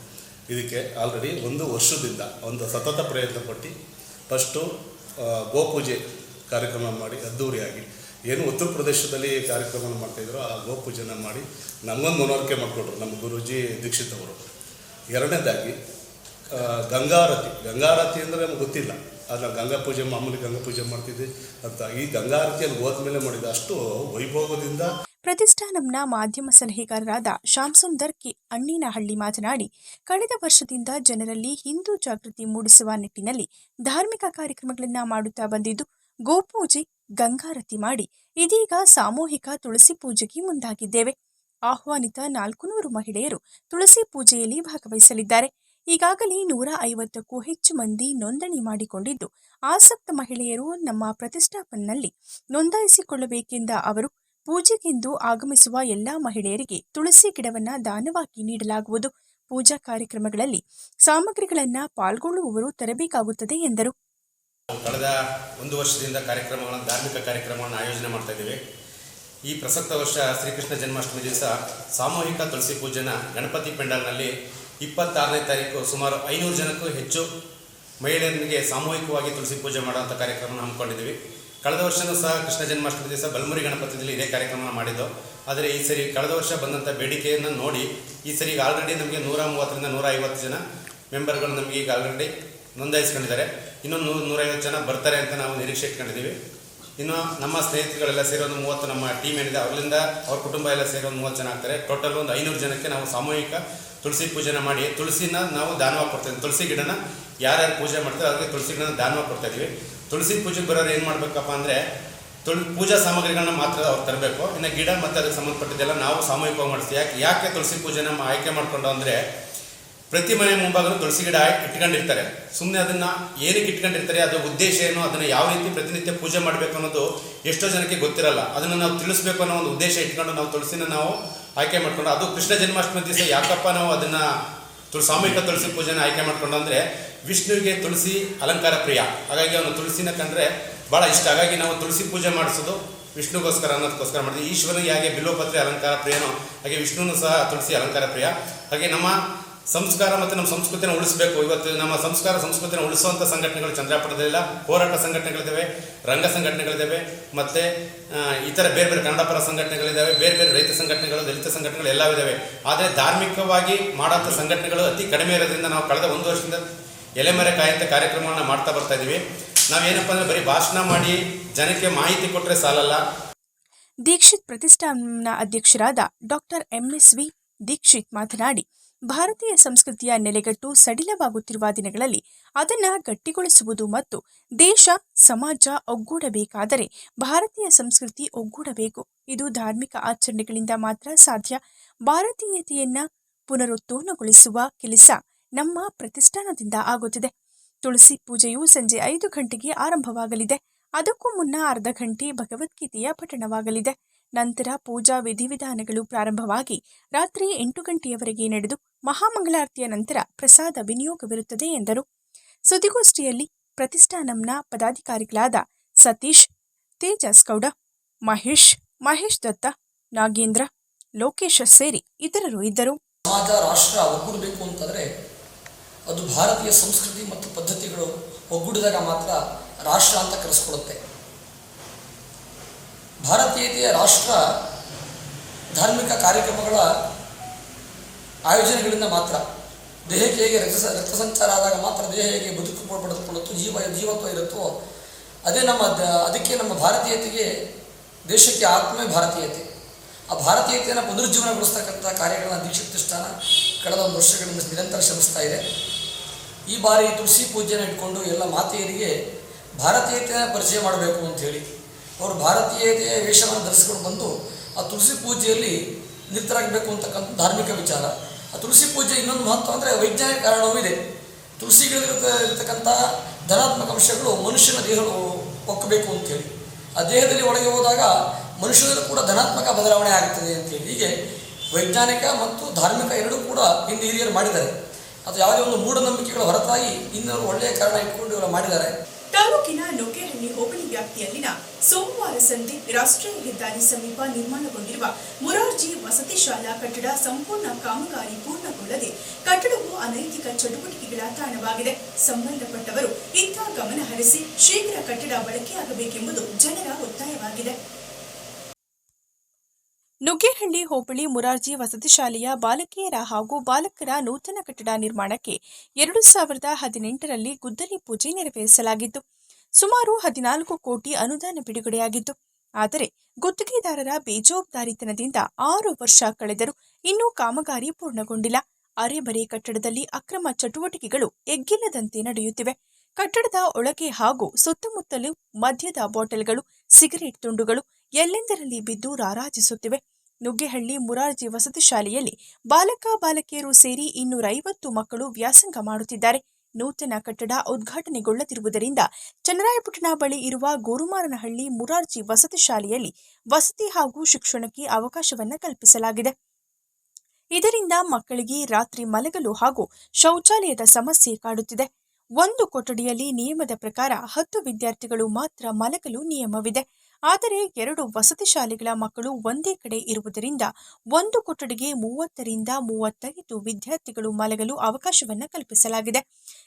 ಇದಕ್ಕೆ ಆಲ್ರೆಡಿ ಒಂದು ವರ್ಷದಿಂದ, ಒಂದು ಸತತ ಪ್ರಯತ್ನ ಪಟ್ಟು, ಫಸ್ಟು ಗೋಪೂಜೆ ಕಾರ್ಯಕ್ರಮ ಮಾಡಿ ಅದ್ದೂರಿಯಾಗಿ. ಏನು ಉತ್ತರ ಪ್ರದೇಶದಲ್ಲಿ ಕಾರ್ಯಕ್ರಮ ಮಾಡ್ತಾಯಿದ್ರು ಆ ಗೋಪೂಜೆನ ಮಾಡಿ ನಮ್ಮನ್ನು ಮನವರಿಕೆ ಮಾಡಿಕೊಟ್ರು ನಮ್ಮ ಗುರುಜಿ ದೀಕ್ಷಿತ್ ಅವರು. ಎರಡನೇದಾಗಿ ಗಂಗಾರತಿ. ಗಂಗಾರತಿ ಅಂದರೆ ನಮ್ಗೆ ಗೊತ್ತಿಲ್ಲ. ಅದು ನಾವು ಗಂಗಾ ಪೂಜೆ ಮಾಮೂಲಿ ಗಂಗಾ ಪೂಜೆ ಮಾಡ್ತಿದ್ವಿ. ಅಂತ ಈ ಗಂಗಾರತಿಯಲ್ಲಿ ಹೋದ್ಮೇಲೆ ಮಾಡಿದ ಅಷ್ಟು ವೈಭವದಿಂದ ಪ್ರತಿಷ್ಠಾನಂನ ಮಾಧ್ಯಮ ಸಲಹೆಗಾರರಾದ ಶ್ಯಾಮ್ಸುಂದರ್ ಕೆ ಅಣ್ಣಿನಹಳ್ಳಿ ಮಾತನಾಡಿ, ಕಳೆದ ವರ್ಷದಿಂದ ಜನರಲ್ಲಿ ಹಿಂದೂ ಜಾಗೃತಿ ಮೂಡಿಸುವ ನಿಟ್ಟಿನಲ್ಲಿ ಧಾರ್ಮಿಕ ಕಾರ್ಯಕ್ರಮಗಳನ್ನು ಮಾಡುತ್ತಾ ಬಂದಿದ್ದು, ಗೋಪೂಜೆ, ಗಂಗಾರತಿ ಮಾಡಿ ಇದೀಗ ಸಾಮೂಹಿಕ ತುಳಸಿ ಪೂಜೆಗೆ ಮುಂದಾಗಿದ್ದೇವೆ. ಆಹ್ವಾನಿತ ನಾಲ್ಕು ನೂರು ಮಹಿಳೆಯರು ತುಳಸಿ ಪೂಜೆಯಲ್ಲಿ ಭಾಗವಹಿಸಲಿದ್ದಾರೆ. ಈಗಾಗಲೇ ನೂರ ಐವತ್ತಕ್ಕೂ ಹೆಚ್ಚು ಮಂದಿ ನೋಂದಣಿ ಮಾಡಿಕೊಂಡಿದ್ದು. ಆಸಕ್ತ ಮಹಿಳೆಯರು ನಮ್ಮ ಪ್ರತಿಷ್ಠಾಪನ್ನಲ್ಲಿ ನೋಂದಾಯಿಸಿಕೊಳ್ಳಬೇಕೆಂದ ಅವರು ಪೂಜೆಗೆಂದು ಆಗಮಿಸುವ ಎಲ್ಲಾ ಮಹಿಳೆಯರಿಗೆ ತುಳಸಿ ಗಿಡವನ್ನ ದಾನವಾಗಿ ನೀಡಲಾಗುವುದು. ಪೂಜಾ ಕಾರ್ಯಕ್ರಮಗಳಲ್ಲಿ ಸಾಮಗ್ರಿಗಳನ್ನ ಪಾಲ್ಗೊಳ್ಳುವವರು ತರಬೇಕಾಗುತ್ತದೆ ಎಂದರು. ಕಳೆದ ಒಂದು ವರ್ಷದಿಂದ ಕಾರ್ಯಕ್ರಮಗಳನ್ನು, ಧಾರ್ಮಿಕ ಕಾರ್ಯಕ್ರಮಗಳನ್ನು ಆಯೋಜನೆ ಮಾಡ್ತಾ ಇದ್ದೇವೆ. ಈ ಪ್ರಸಕ್ತ ವರ್ಷ ಶ್ರೀಕೃಷ್ಣ ಜನ್ಮಾಷ್ಟಮಿ ದಿವಸ ಸಾಮೂಹಿಕ ತುಳಸಿ ಪೂಜೆನ ಗಣಪತಿ ಪೆಂಡಾಲ್ನಲ್ಲಿ ಇಪ್ಪತ್ತಾರನೇ ತಾರೀಕು ಸುಮಾರು ಐನೂರು ಜನಕ್ಕೂ ಹೆಚ್ಚು ಮಹಿಳೆಯರಿಗೆ ಸಾಮೂಹಿಕವಾಗಿ ತುಳಸಿ ಪೂಜೆ ಮಾಡುವಂಥ ಕಾರ್ಯಕ್ರಮವನ್ನು ಹಮ್ಮಿಕೊಂಡಿದ್ದೀವಿ. ಕಳೆದ ವರ್ಷವೂ ಸಹ ಕೃಷ್ಣ ಜನ್ಮಾಷ್ಟಮಿ ದಿವಸ ಬಲ್ಮುರಿ ಗಣಪತಿಯಲ್ಲಿ ಇದೇ ಕಾರ್ಯಕ್ರಮ ಮಾಡಿದ್ದು, ಆದರೆ ಈ ಸರಿ ಕಳೆದ ವರ್ಷ ಬಂದಂಥ ಬೇಡಿಕೆಯನ್ನು ನೋಡಿ, ಈ ಸರಿ ಈಗ ಆಲ್ರೆಡಿ ನಮಗೆ ನೂರ ಮೂವತ್ತರಿಂದ ನೂರ ಐವತ್ತು ಜನ ಮೆಂಬರ್ಗಳು ನಮಗೆ ಈಗ ಆಲ್ರೆಡಿ ನೋಂದಾಯಿಸ್ಕೊಂಡಿದ್ದಾರೆ. ಇನ್ನೊಂದು ನೂರು ನೂರೈವತ್ತು ಜನ ಬರ್ತಾರೆ ಅಂತ ನಾವು ನಿರೀಕ್ಷೆ ಇಟ್ಕೊಂಡಿದ್ದೀವಿ. ಇನ್ನು ನಮ್ಮ ಸ್ನೇಹಿತರುಗಳೆಲ್ಲ ಸೇರಿ ಒಂದು ಮೂವತ್ತು ನಮ್ಮ ಟೀಮ್ ಏನಿದೆ ಅವರಿಂದ ಅವ್ರ ಕುಟುಂಬ ಎಲ್ಲ ಸೇರಿ ಒಂದು ಮೂವತ್ತು ಜನ ಆಗ್ತಾರೆ. ಟೋಟಲ್ ಒಂದು ಐನೂರು ಜನಕ್ಕೆ ನಾವು ಸಾಮೂಹಿಕ ತುಳಸಿ ಪೂಜೆನ ಮಾಡಿ, ತುಳಸಿನ ನಾವು ದಾನವ ಕೊಡ್ತೇವೆ. ತುಳಸಿ ಗಿಡನ ಯಾರ್ಯಾರು ಪೂಜೆ ಮಾಡ್ತಾರೆ ಅವ್ರಿಗೆ ತುಳಸಿ ಗಿಡನ ದಾನವಾಗಿ ಕೊಡ್ತಾ ಇದೀವಿ ತುಳಸಿ ಪೂಜೆಗೆ ಬರೋರು ಏನು ಮಾಡಬೇಕಪ್ಪ ಅಂದರೆ, ತುಳ್, ಪೂಜಾ ಸಾಮಗ್ರಿಗಳನ್ನ ಮಾತ್ರ ಅವ್ರು ತರಬೇಕು. ಇನ್ನು ಗಿಡ ಮತ್ತು ಅದಕ್ಕೆ ಸಂಬಂಧಪಟ್ಟಿದ್ದೆಲ್ಲ ನಾವು ಸಾಮೂಹಿಕವಾಗಿ ಮಾಡಿಸ್ತೀವಿ. ಯಾಕೆ ಯಾಕೆ ತುಳಸಿ ಪೂಜೆನ ಆಯ್ಕೆ ಮಾಡಿಕೊಂಡು ಅಂದರೆ, ಪ್ರತಿ ಮನೆ ಮುಂಭಾಗಲೂ ತುಳಸಿ ಗಿಡ ಇಟ್ಕೊಂಡಿರ್ತಾರೆ. ಸುಮ್ಮನೆ ಅದನ್ನ ಏನಕ್ಕೆ ಇಟ್ಕೊಂಡಿರ್ತಾರೆ ಅದರ ಉದ್ದೇಶ ಏನು, ಅದನ್ನ ಯಾವ ರೀತಿ ಪ್ರತಿನಿತ್ಯ ಪೂಜೆ ಮಾಡಬೇಕು ಅನ್ನೋದು ಎಷ್ಟೋ ಜನಕ್ಕೆ ಗೊತ್ತಿರಲ್ಲ. ಅದನ್ನು ನಾವು ತಿಳಿಸ್ಬೇಕು ಅನ್ನೋ ಒಂದು ಉದ್ದೇಶ ಇಟ್ಕೊಂಡು ನಾವು ತುಳಸಿನ ನಾವು ಆಯ್ಕೆ ಮಾಡ್ಕೊಂಡು. ಅದು ಕೃಷ್ಣ ಜನ್ಮಾಷ್ಟಮಿ ದಿವಸ ಯಾಕಪ್ಪ ನಾವು ಅದನ್ನ ತುಳ, ಸಾಮೂಹಿಕ ತುಳಸಿ ಪೂಜೆನ ಆಯ್ಕೆ ಮಾಡ್ಕೊಂಡು ಅಂದರೆ ವಿಷ್ಣುವಿಗೆ ತುಳಸಿ ಅಲಂಕಾರ ಪ್ರಿಯ. ಹಾಗಾಗಿ ಅವನು ತುಳಸಿನ ಕಂಡ್ರೆ ಭಾಳ ಇಷ್ಟ. ಹಾಗಾಗಿ ನಾವು ತುಳಸಿ ಪೂಜೆ ಮಾಡಿಸೋದು ವಿಷ್ಣುಗೋಸ್ಕರ ಅನ್ನೋದಕ್ಕೋಸ್ಕರ ಮಾಡಿದ್ವಿ ಈಶ್ವರನಿಗೆ ಹಾಗೆ ಬಿಲ್ವಪತ್ರೆ ಅಲಂಕಾರ ಪ್ರಿಯನೋ ಹಾಗೆ ವಿಷ್ಣುನು ಸಹ ತುಳಸಿ ಅಲಂಕಾರ ಪ್ರಿಯ. ಹಾಗೆ ನಮ್ಮ ಸಂಸ್ಕಾರ ಮತ್ತು ನಮ್ಮ ಸಂಸ್ಕೃತಿನ ಉಳಿಸಬೇಕು. ಇವತ್ತು ನಮ್ಮ ಸಂಸ್ಕಾರ, ಸಂಸ್ಕೃತಿನ ಉಳಿಸುವಂಥ ಸಂಘಟನೆಗಳು ಚಂದ್ರಾಪುರದಲ್ಲಿಲ್ಲ. ಹೋರಾಟ ಸಂಘಟನೆಗಳಿದ್ದಾವೆ, ರಂಗ ಸಂಘಟನೆಗಳಿದ್ದಾವೆ, ಮತ್ತು ಇತರ ಬೇರೆ ಬೇರೆ ಕನ್ನಡ ಪರ ಸಂಘಟನೆಗಳಿದ್ದಾವೆ, ಬೇರೆ ಬೇರೆ ರೈತ ಸಂಘಟನೆಗಳು, ದಲಿತ ಸಂಘಟನೆಗಳು ಎಲ್ಲ ಇದ್ದಾವೆ. ಆದರೆ ಧಾರ್ಮಿಕವಾಗಿ ಮಾಡೋಂಥ ಸಂಘಟನೆಗಳು ಅತಿ ಕಡಿಮೆ ಇರೋದ್ರಿಂದ ನಾವು ಕಳೆದ ಒಂದು ವರ್ಷದಿಂದ ಎಲೆಮರೆ ಕಾಯಂತ ಕಾರ್ಯಕ್ರಮವನ್ನು ಮಾಡ್ತಾ ಬರ್ತಾ ಇದ್ದೀವಿ. ನಾವೇನಪ್ಪ ಅಂದರೆ ಬರೀ ಭಾಷಣ ಮಾಡಿ ಜನಕ್ಕೆ ಮಾಹಿತಿ ಕೊಟ್ಟರೆ ಸಾಲಲ್ಲ. ದೀಕ್ಷಿತ್ ಪ್ರತಿಷ್ಠಾನ ಅಧ್ಯಕ್ಷರಾದ doctor M S V Dixit ಮಾತನಾಡಿ ಭಾರತೀಯ ಸಂಸ್ಕೃತಿಯ ನೆಲೆಗಟ್ಟು ಸಡಿಲವಾಗುತ್ತಿರುವ ದಿನಗಳಲ್ಲಿ ಅದನ್ನು ಗಟ್ಟಿಗೊಳಿಸುವುದು ಮತ್ತು ದೇಶ, ಸಮಾಜ ಒಗ್ಗೂಡಬೇಕಾದರೆ ಭಾರತೀಯ ಸಂಸ್ಕೃತಿ ಒಗ್ಗೂಡಬೇಕು. ಇದು ಧಾರ್ಮಿಕ ಆಚರಣೆಗಳಿಂದ ಮಾತ್ರ ಸಾಧ್ಯ. ಭಾರತೀಯತೆಯನ್ನ ಪುನರುತ್ತೋನಗೊಳಿಸುವ ಕೆಲಸ ನಮ್ಮ ಪ್ರತಿಷ್ಠಾನದಿಂದ ಆಗುತ್ತಿದೆ. ತುಳಸಿ ಪೂಜೆಯು ಸಂಜೆ ಐದು ಗಂಟೆಗೆ ಆರಂಭವಾಗಲಿದೆ. ಅದಕ್ಕೂ ಮುನ್ನ ಅರ್ಧ ಗಂಟೆ ಭಗವದ್ಗೀತೆಯ ಪಠಣವಾಗಲಿದೆ. ನಂತರ ಪೂಜಾ ವಿಧಿವಿಧಾನಗಳು ಪ್ರಾರಂಭವಾಗಿ ರಾತ್ರಿ ಎಂಟು ಗಂಟೆಯವರೆಗೆ ನಡೆದು ಮಹಾಮಂಗಳಾರತಿಯ ನಂತರ ಪ್ರಸಾದ ವಿನಿಯೋಗವಿರುತ್ತದೆ ಎಂದರು. ಸುದ್ದಿಗೋಷ್ಠಿಯಲ್ಲಿ ಪ್ರತಿಷ್ಠಾನಂನ ಪದಾಧಿಕಾರಿಗಳಾದ ಸತೀಶ್, ತೇಜಸ್ ಗೌಡ, ಮಹೇಶ್ ಮಹೇಶ್ ದತ್ತ, ನಾಗೇಂದ್ರ, ಲೋಕೇಶ ಸೇರಿ ಇತರರು ಇದ್ದರು. ಸಮಾಜ, ರಾಷ್ಟ್ರ ಒಗ್ಗೂಡಬೇಕು ಅಂತಂದರೆ ಅದು ಭಾರತೀಯ ಸಂಸ್ಕೃತಿ ಮತ್ತು ಪದ್ಧತಿಗಳು ಒಗ್ಗೂಡಿದಾಗ ಮಾತ್ರ ರಾಷ್ಟ್ರ ಅಂತ ಕರೆಸ್ಕೊಳ್ಳುತ್ತೆ ಭಾರತೀಯತೆಯ ರಾಷ್ಟ್ರ ಧಾರ್ಮಿಕ ಕಾರ್ಯಕ್ರಮಗಳ ಆಯೋಜನೆಗಳಿಂದ ಮಾತ್ರ. ದೇಹಕ್ಕೆ ಹೇಗೆ ರಕ್ತ ರಕ್ತ ಸಂಚಾರ ಆದಾಗ ಮಾತ್ರ ದೇಹ ಹೇಗೆ ಬದುಕು ಪಡೆದುಕೊಳ್ಳುತ್ತೋ, ಜೀವ, ಜೀವತ್ವ ಇರುತ್ತೋ, ಅದೇ ನಮ್ಮ ಅದಕ್ಕೆ ನಮ್ಮ ಭಾರತೀಯತೆಗೆ ದೇಶಕ್ಕೆ ಆತ್ಮವೇ ಭಾರತೀಯತೆ. ಆ ಭಾರತೀಯತೆಯನ್ನು ಪುನರುಜ್ಜೀವನಗೊಳಿಸ್ತಕ್ಕಂಥ ಕಾರ್ಯಗಳನ್ನು ದೀಕ್ಷಿತ ಪ್ರತಿಷ್ಠಾನ ಕಳೆದ ಒಂದು ವರ್ಷಗಳಿಂದ ನಿರಂತರ ಶ್ರಮಿಸ್ತಾ ಇದೆ. ಈ ಬಾರಿ ತುಳಸಿ ಪೂಜೆನ ಇಟ್ಕೊಂಡು ಎಲ್ಲ ಮಾತೆಯರಿಗೆ ಭಾರತೀಯತೆಯನ್ನು ಪರಿಚಯ ಮಾಡಬೇಕು ಅಂಥೇಳಿ ಅವರು ಭಾರತೀಯತೆಯ ವೇಷವನ್ನು ಧರಿಸಿಕೊಂಡು ಬಂದು ಆ ತುಳಸಿ ಪೂಜೆಯಲ್ಲಿ ನಿರತರಾಗಬೇಕು ಅಂತಕ್ಕಂಥ ಧಾರ್ಮಿಕ ವಿಚಾರ. ಆ ತುಳಸಿ ಪೂಜೆ ಇನ್ನೊಂದು ಮಹತ್ವ ಅಂದರೆ ವೈಜ್ಞಾನಿಕ ಕಾರಣವೂ ಇದೆ. ತುಳಸಿಗಳಿರ್ತಕ್ಕಂಥ ಧನಾತ್ಮಕ ಅಂಶಗಳು ಮನುಷ್ಯನ ದೇಹ ಒಕ್ಕಬೇಕು ಅಂತೇಳಿ. ಆ ದೇಹದಲ್ಲಿ ಒಳಗೆ ಹೋದಾಗ ಮನುಷ್ಯನಲ್ಲೂ ಕೂಡ ಧನಾತ್ಮಕ ಬದಲಾವಣೆ ಆಗುತ್ತದೆ ಅಂತೇಳಿ. ಹೀಗೆ ವೈಜ್ಞಾನಿಕ ಮತ್ತು ಧಾರ್ಮಿಕ ಎರಡೂ ಕೂಡ ಹಿಂದೆ ಹಿರಿಯರು ಮಾಡಿದ್ದಾರೆ. ಅದು ಯಾವುದೇ ಒಂದು ಮೂಢನಂಬಿಕೆಗಳು ಹೊರತಾಗಿ ಇನ್ನೊಂದು ಒಳ್ಳೆಯ ಕಾರಣ ಇಟ್ಕೊಂಡು ಇವರು ಮಾಡಿದ್ದಾರೆ. ತಾಲೂಕಿನ ನೊಗೇಹಳ್ಳಿ ಹೋಬಳಿ ವ್ಯಾಪ್ತಿಯಲ್ಲಿನ ಸೋಮವಾರ ಸಂಧಿ ರಾಷ್ಟ್ರೀಯ ಹೆದ್ದಾರಿ ಸಮೀಪ ನಿರ್ಮಾಣಗೊಂಡಿರುವ ಮುರಾರ್ಜಿ ವಸತಿ ಶಾಲಾ ಕಟ್ಟಡ ಸಂಪೂರ್ಣ ಕಾಮಗಾರಿ ಪೂರ್ಣಗೊಳ್ಳದೆ, ಕಟ್ಟಡವು ಅನೈತಿಕ ಚಟುವಟಿಕೆಗಳ ತಾಣವಾಗಿದೆ. ಸಂಬಂಧಪಟ್ಟವರು ಇತ್ತ ಗಮನ ಹರಿಸಿ ಶೀಘ್ರ ಕಟ್ಟಡ ಬಳಕೆಯಾಗಬೇಕೆಂಬುದು ಜನರ ಒತ್ತಾಯವಾಗಿದೆ. ನುಗ್ಗೇಹಳ್ಳಿ ಹೋಬಳಿ ಮುರಾರ್ಜಿ ವಸತಿ ಶಾಲೆಯ ಬಾಲಕಿಯರ ಹಾಗೂ ಬಾಲಕರ ನೂತನ ಕಟ್ಟಡ ನಿರ್ಮಾಣಕ್ಕೆ ಎರಡು ಸಾವಿರದ ಹದಿನೆಂಟರಲ್ಲಿ ಗುದ್ದಲಿ ಪೂಜೆ ನೆರವೇರಿಸಲಾಗಿತ್ತು. ಸುಮಾರು ಹದಿನಾಲ್ಕು ಕೋಟಿ ಅನುದಾನ ಬಿಡುಗಡೆಯಾಗಿತ್ತು. ಆದರೆ ಗುತ್ತಿಗೆದಾರರ ಬೇಜವಾಬ್ದಾರಿತನದಿಂದ ಆರು ವರ್ಷ ಕಳೆದರೂ ಇನ್ನೂ ಕಾಮಗಾರಿ ಪೂರ್ಣಗೊಂಡಿಲ್ಲ. ಅರೆಬರೆ ಕಟ್ಟಡದಲ್ಲಿ ಅಕ್ರಮ ಚಟುವಟಿಕೆಗಳು ಎಗ್ಗಿಲ್ಲದಂತೆ ನಡೆಯುತ್ತಿವೆ. ಕಟ್ಟಡದ ಒಳಗೆ ಹಾಗೂ ಸುತ್ತಮುತ್ತಲೂ ಮದ್ಯದ ಬಾಟಲ್ಗಳು, ಸಿಗರೇಟ್ ತುಂಡುಗಳು ಎಲ್ಲೆಂದರಲ್ಲಿ ಬಿದ್ದು ರಾರಾಜಿಸುತ್ತಿವೆ. ನುಗ್ಗೇಹಳ್ಳಿ ಮುರಾರ್ಜಿ ವಸತಿ ಶಾಲೆಯಲ್ಲಿ ಬಾಲಕ ಬಾಲಕಿಯರು ಸೇರಿ ಇನ್ನೂರ ಐವತ್ತು ಮಕ್ಕಳು ವ್ಯಾಸಂಗ ಮಾಡುತ್ತಿದ್ದಾರೆ. ನೂತನ ಕಟ್ಟಡ ಉದ್ಘಾಟನೆಗೊಳ್ಳದಿರುವುದರಿಂದ ಚನ್ನರಾಯಪಟ್ಟಣ ಬಳಿ ಇರುವ ಗೋರುಮಾರನಹಳ್ಳಿ ಮುರಾರ್ಜಿ ವಸತಿ ಶಾಲೆಯಲ್ಲಿ ವಸತಿ ಹಾಗೂ ಶಿಕ್ಷಣಕ್ಕೆ ಅವಕಾಶವನ್ನ ಕಲ್ಪಿಸಲಾಗಿದೆ. ಇದರಿಂದ ಮಕ್ಕಳಿಗೆ ರಾತ್ರಿ ಮಲಗಲು ಹಾಗೂ ಶೌಚಾಲಯದ ಸಮಸ್ಯೆ ಕಾಡುತ್ತಿದೆ. ಒಂದು ಕೊಠಡಿಯಲ್ಲಿ ನಿಯಮದ ಪ್ರಕಾರ ಹತ್ತು ವಿದ್ಯಾರ್ಥಿಗಳು ಮಾತ್ರ ಮಲಗಲು ನಿಯಮವಿದೆ. ಆದರೆ ಎರಡು ವಸತಿ ಶಾಲೆಗಳ ಮಕ್ಕಳು ಒಂದೇ ಕಡೆ ಇರುವುದರಿಂದ ಒಂದು ಕೊಠಡಿಗೆ ಮೂವತ್ತರಿಂದ ಮೂವತ್ತೈದು ವಿದ್ಯಾರ್ಥಿಗಳು ಮಲಗಲು ಅವಕಾಶವನ್ನು ಕಲ್ಪಿಸಲಾಗಿದೆ.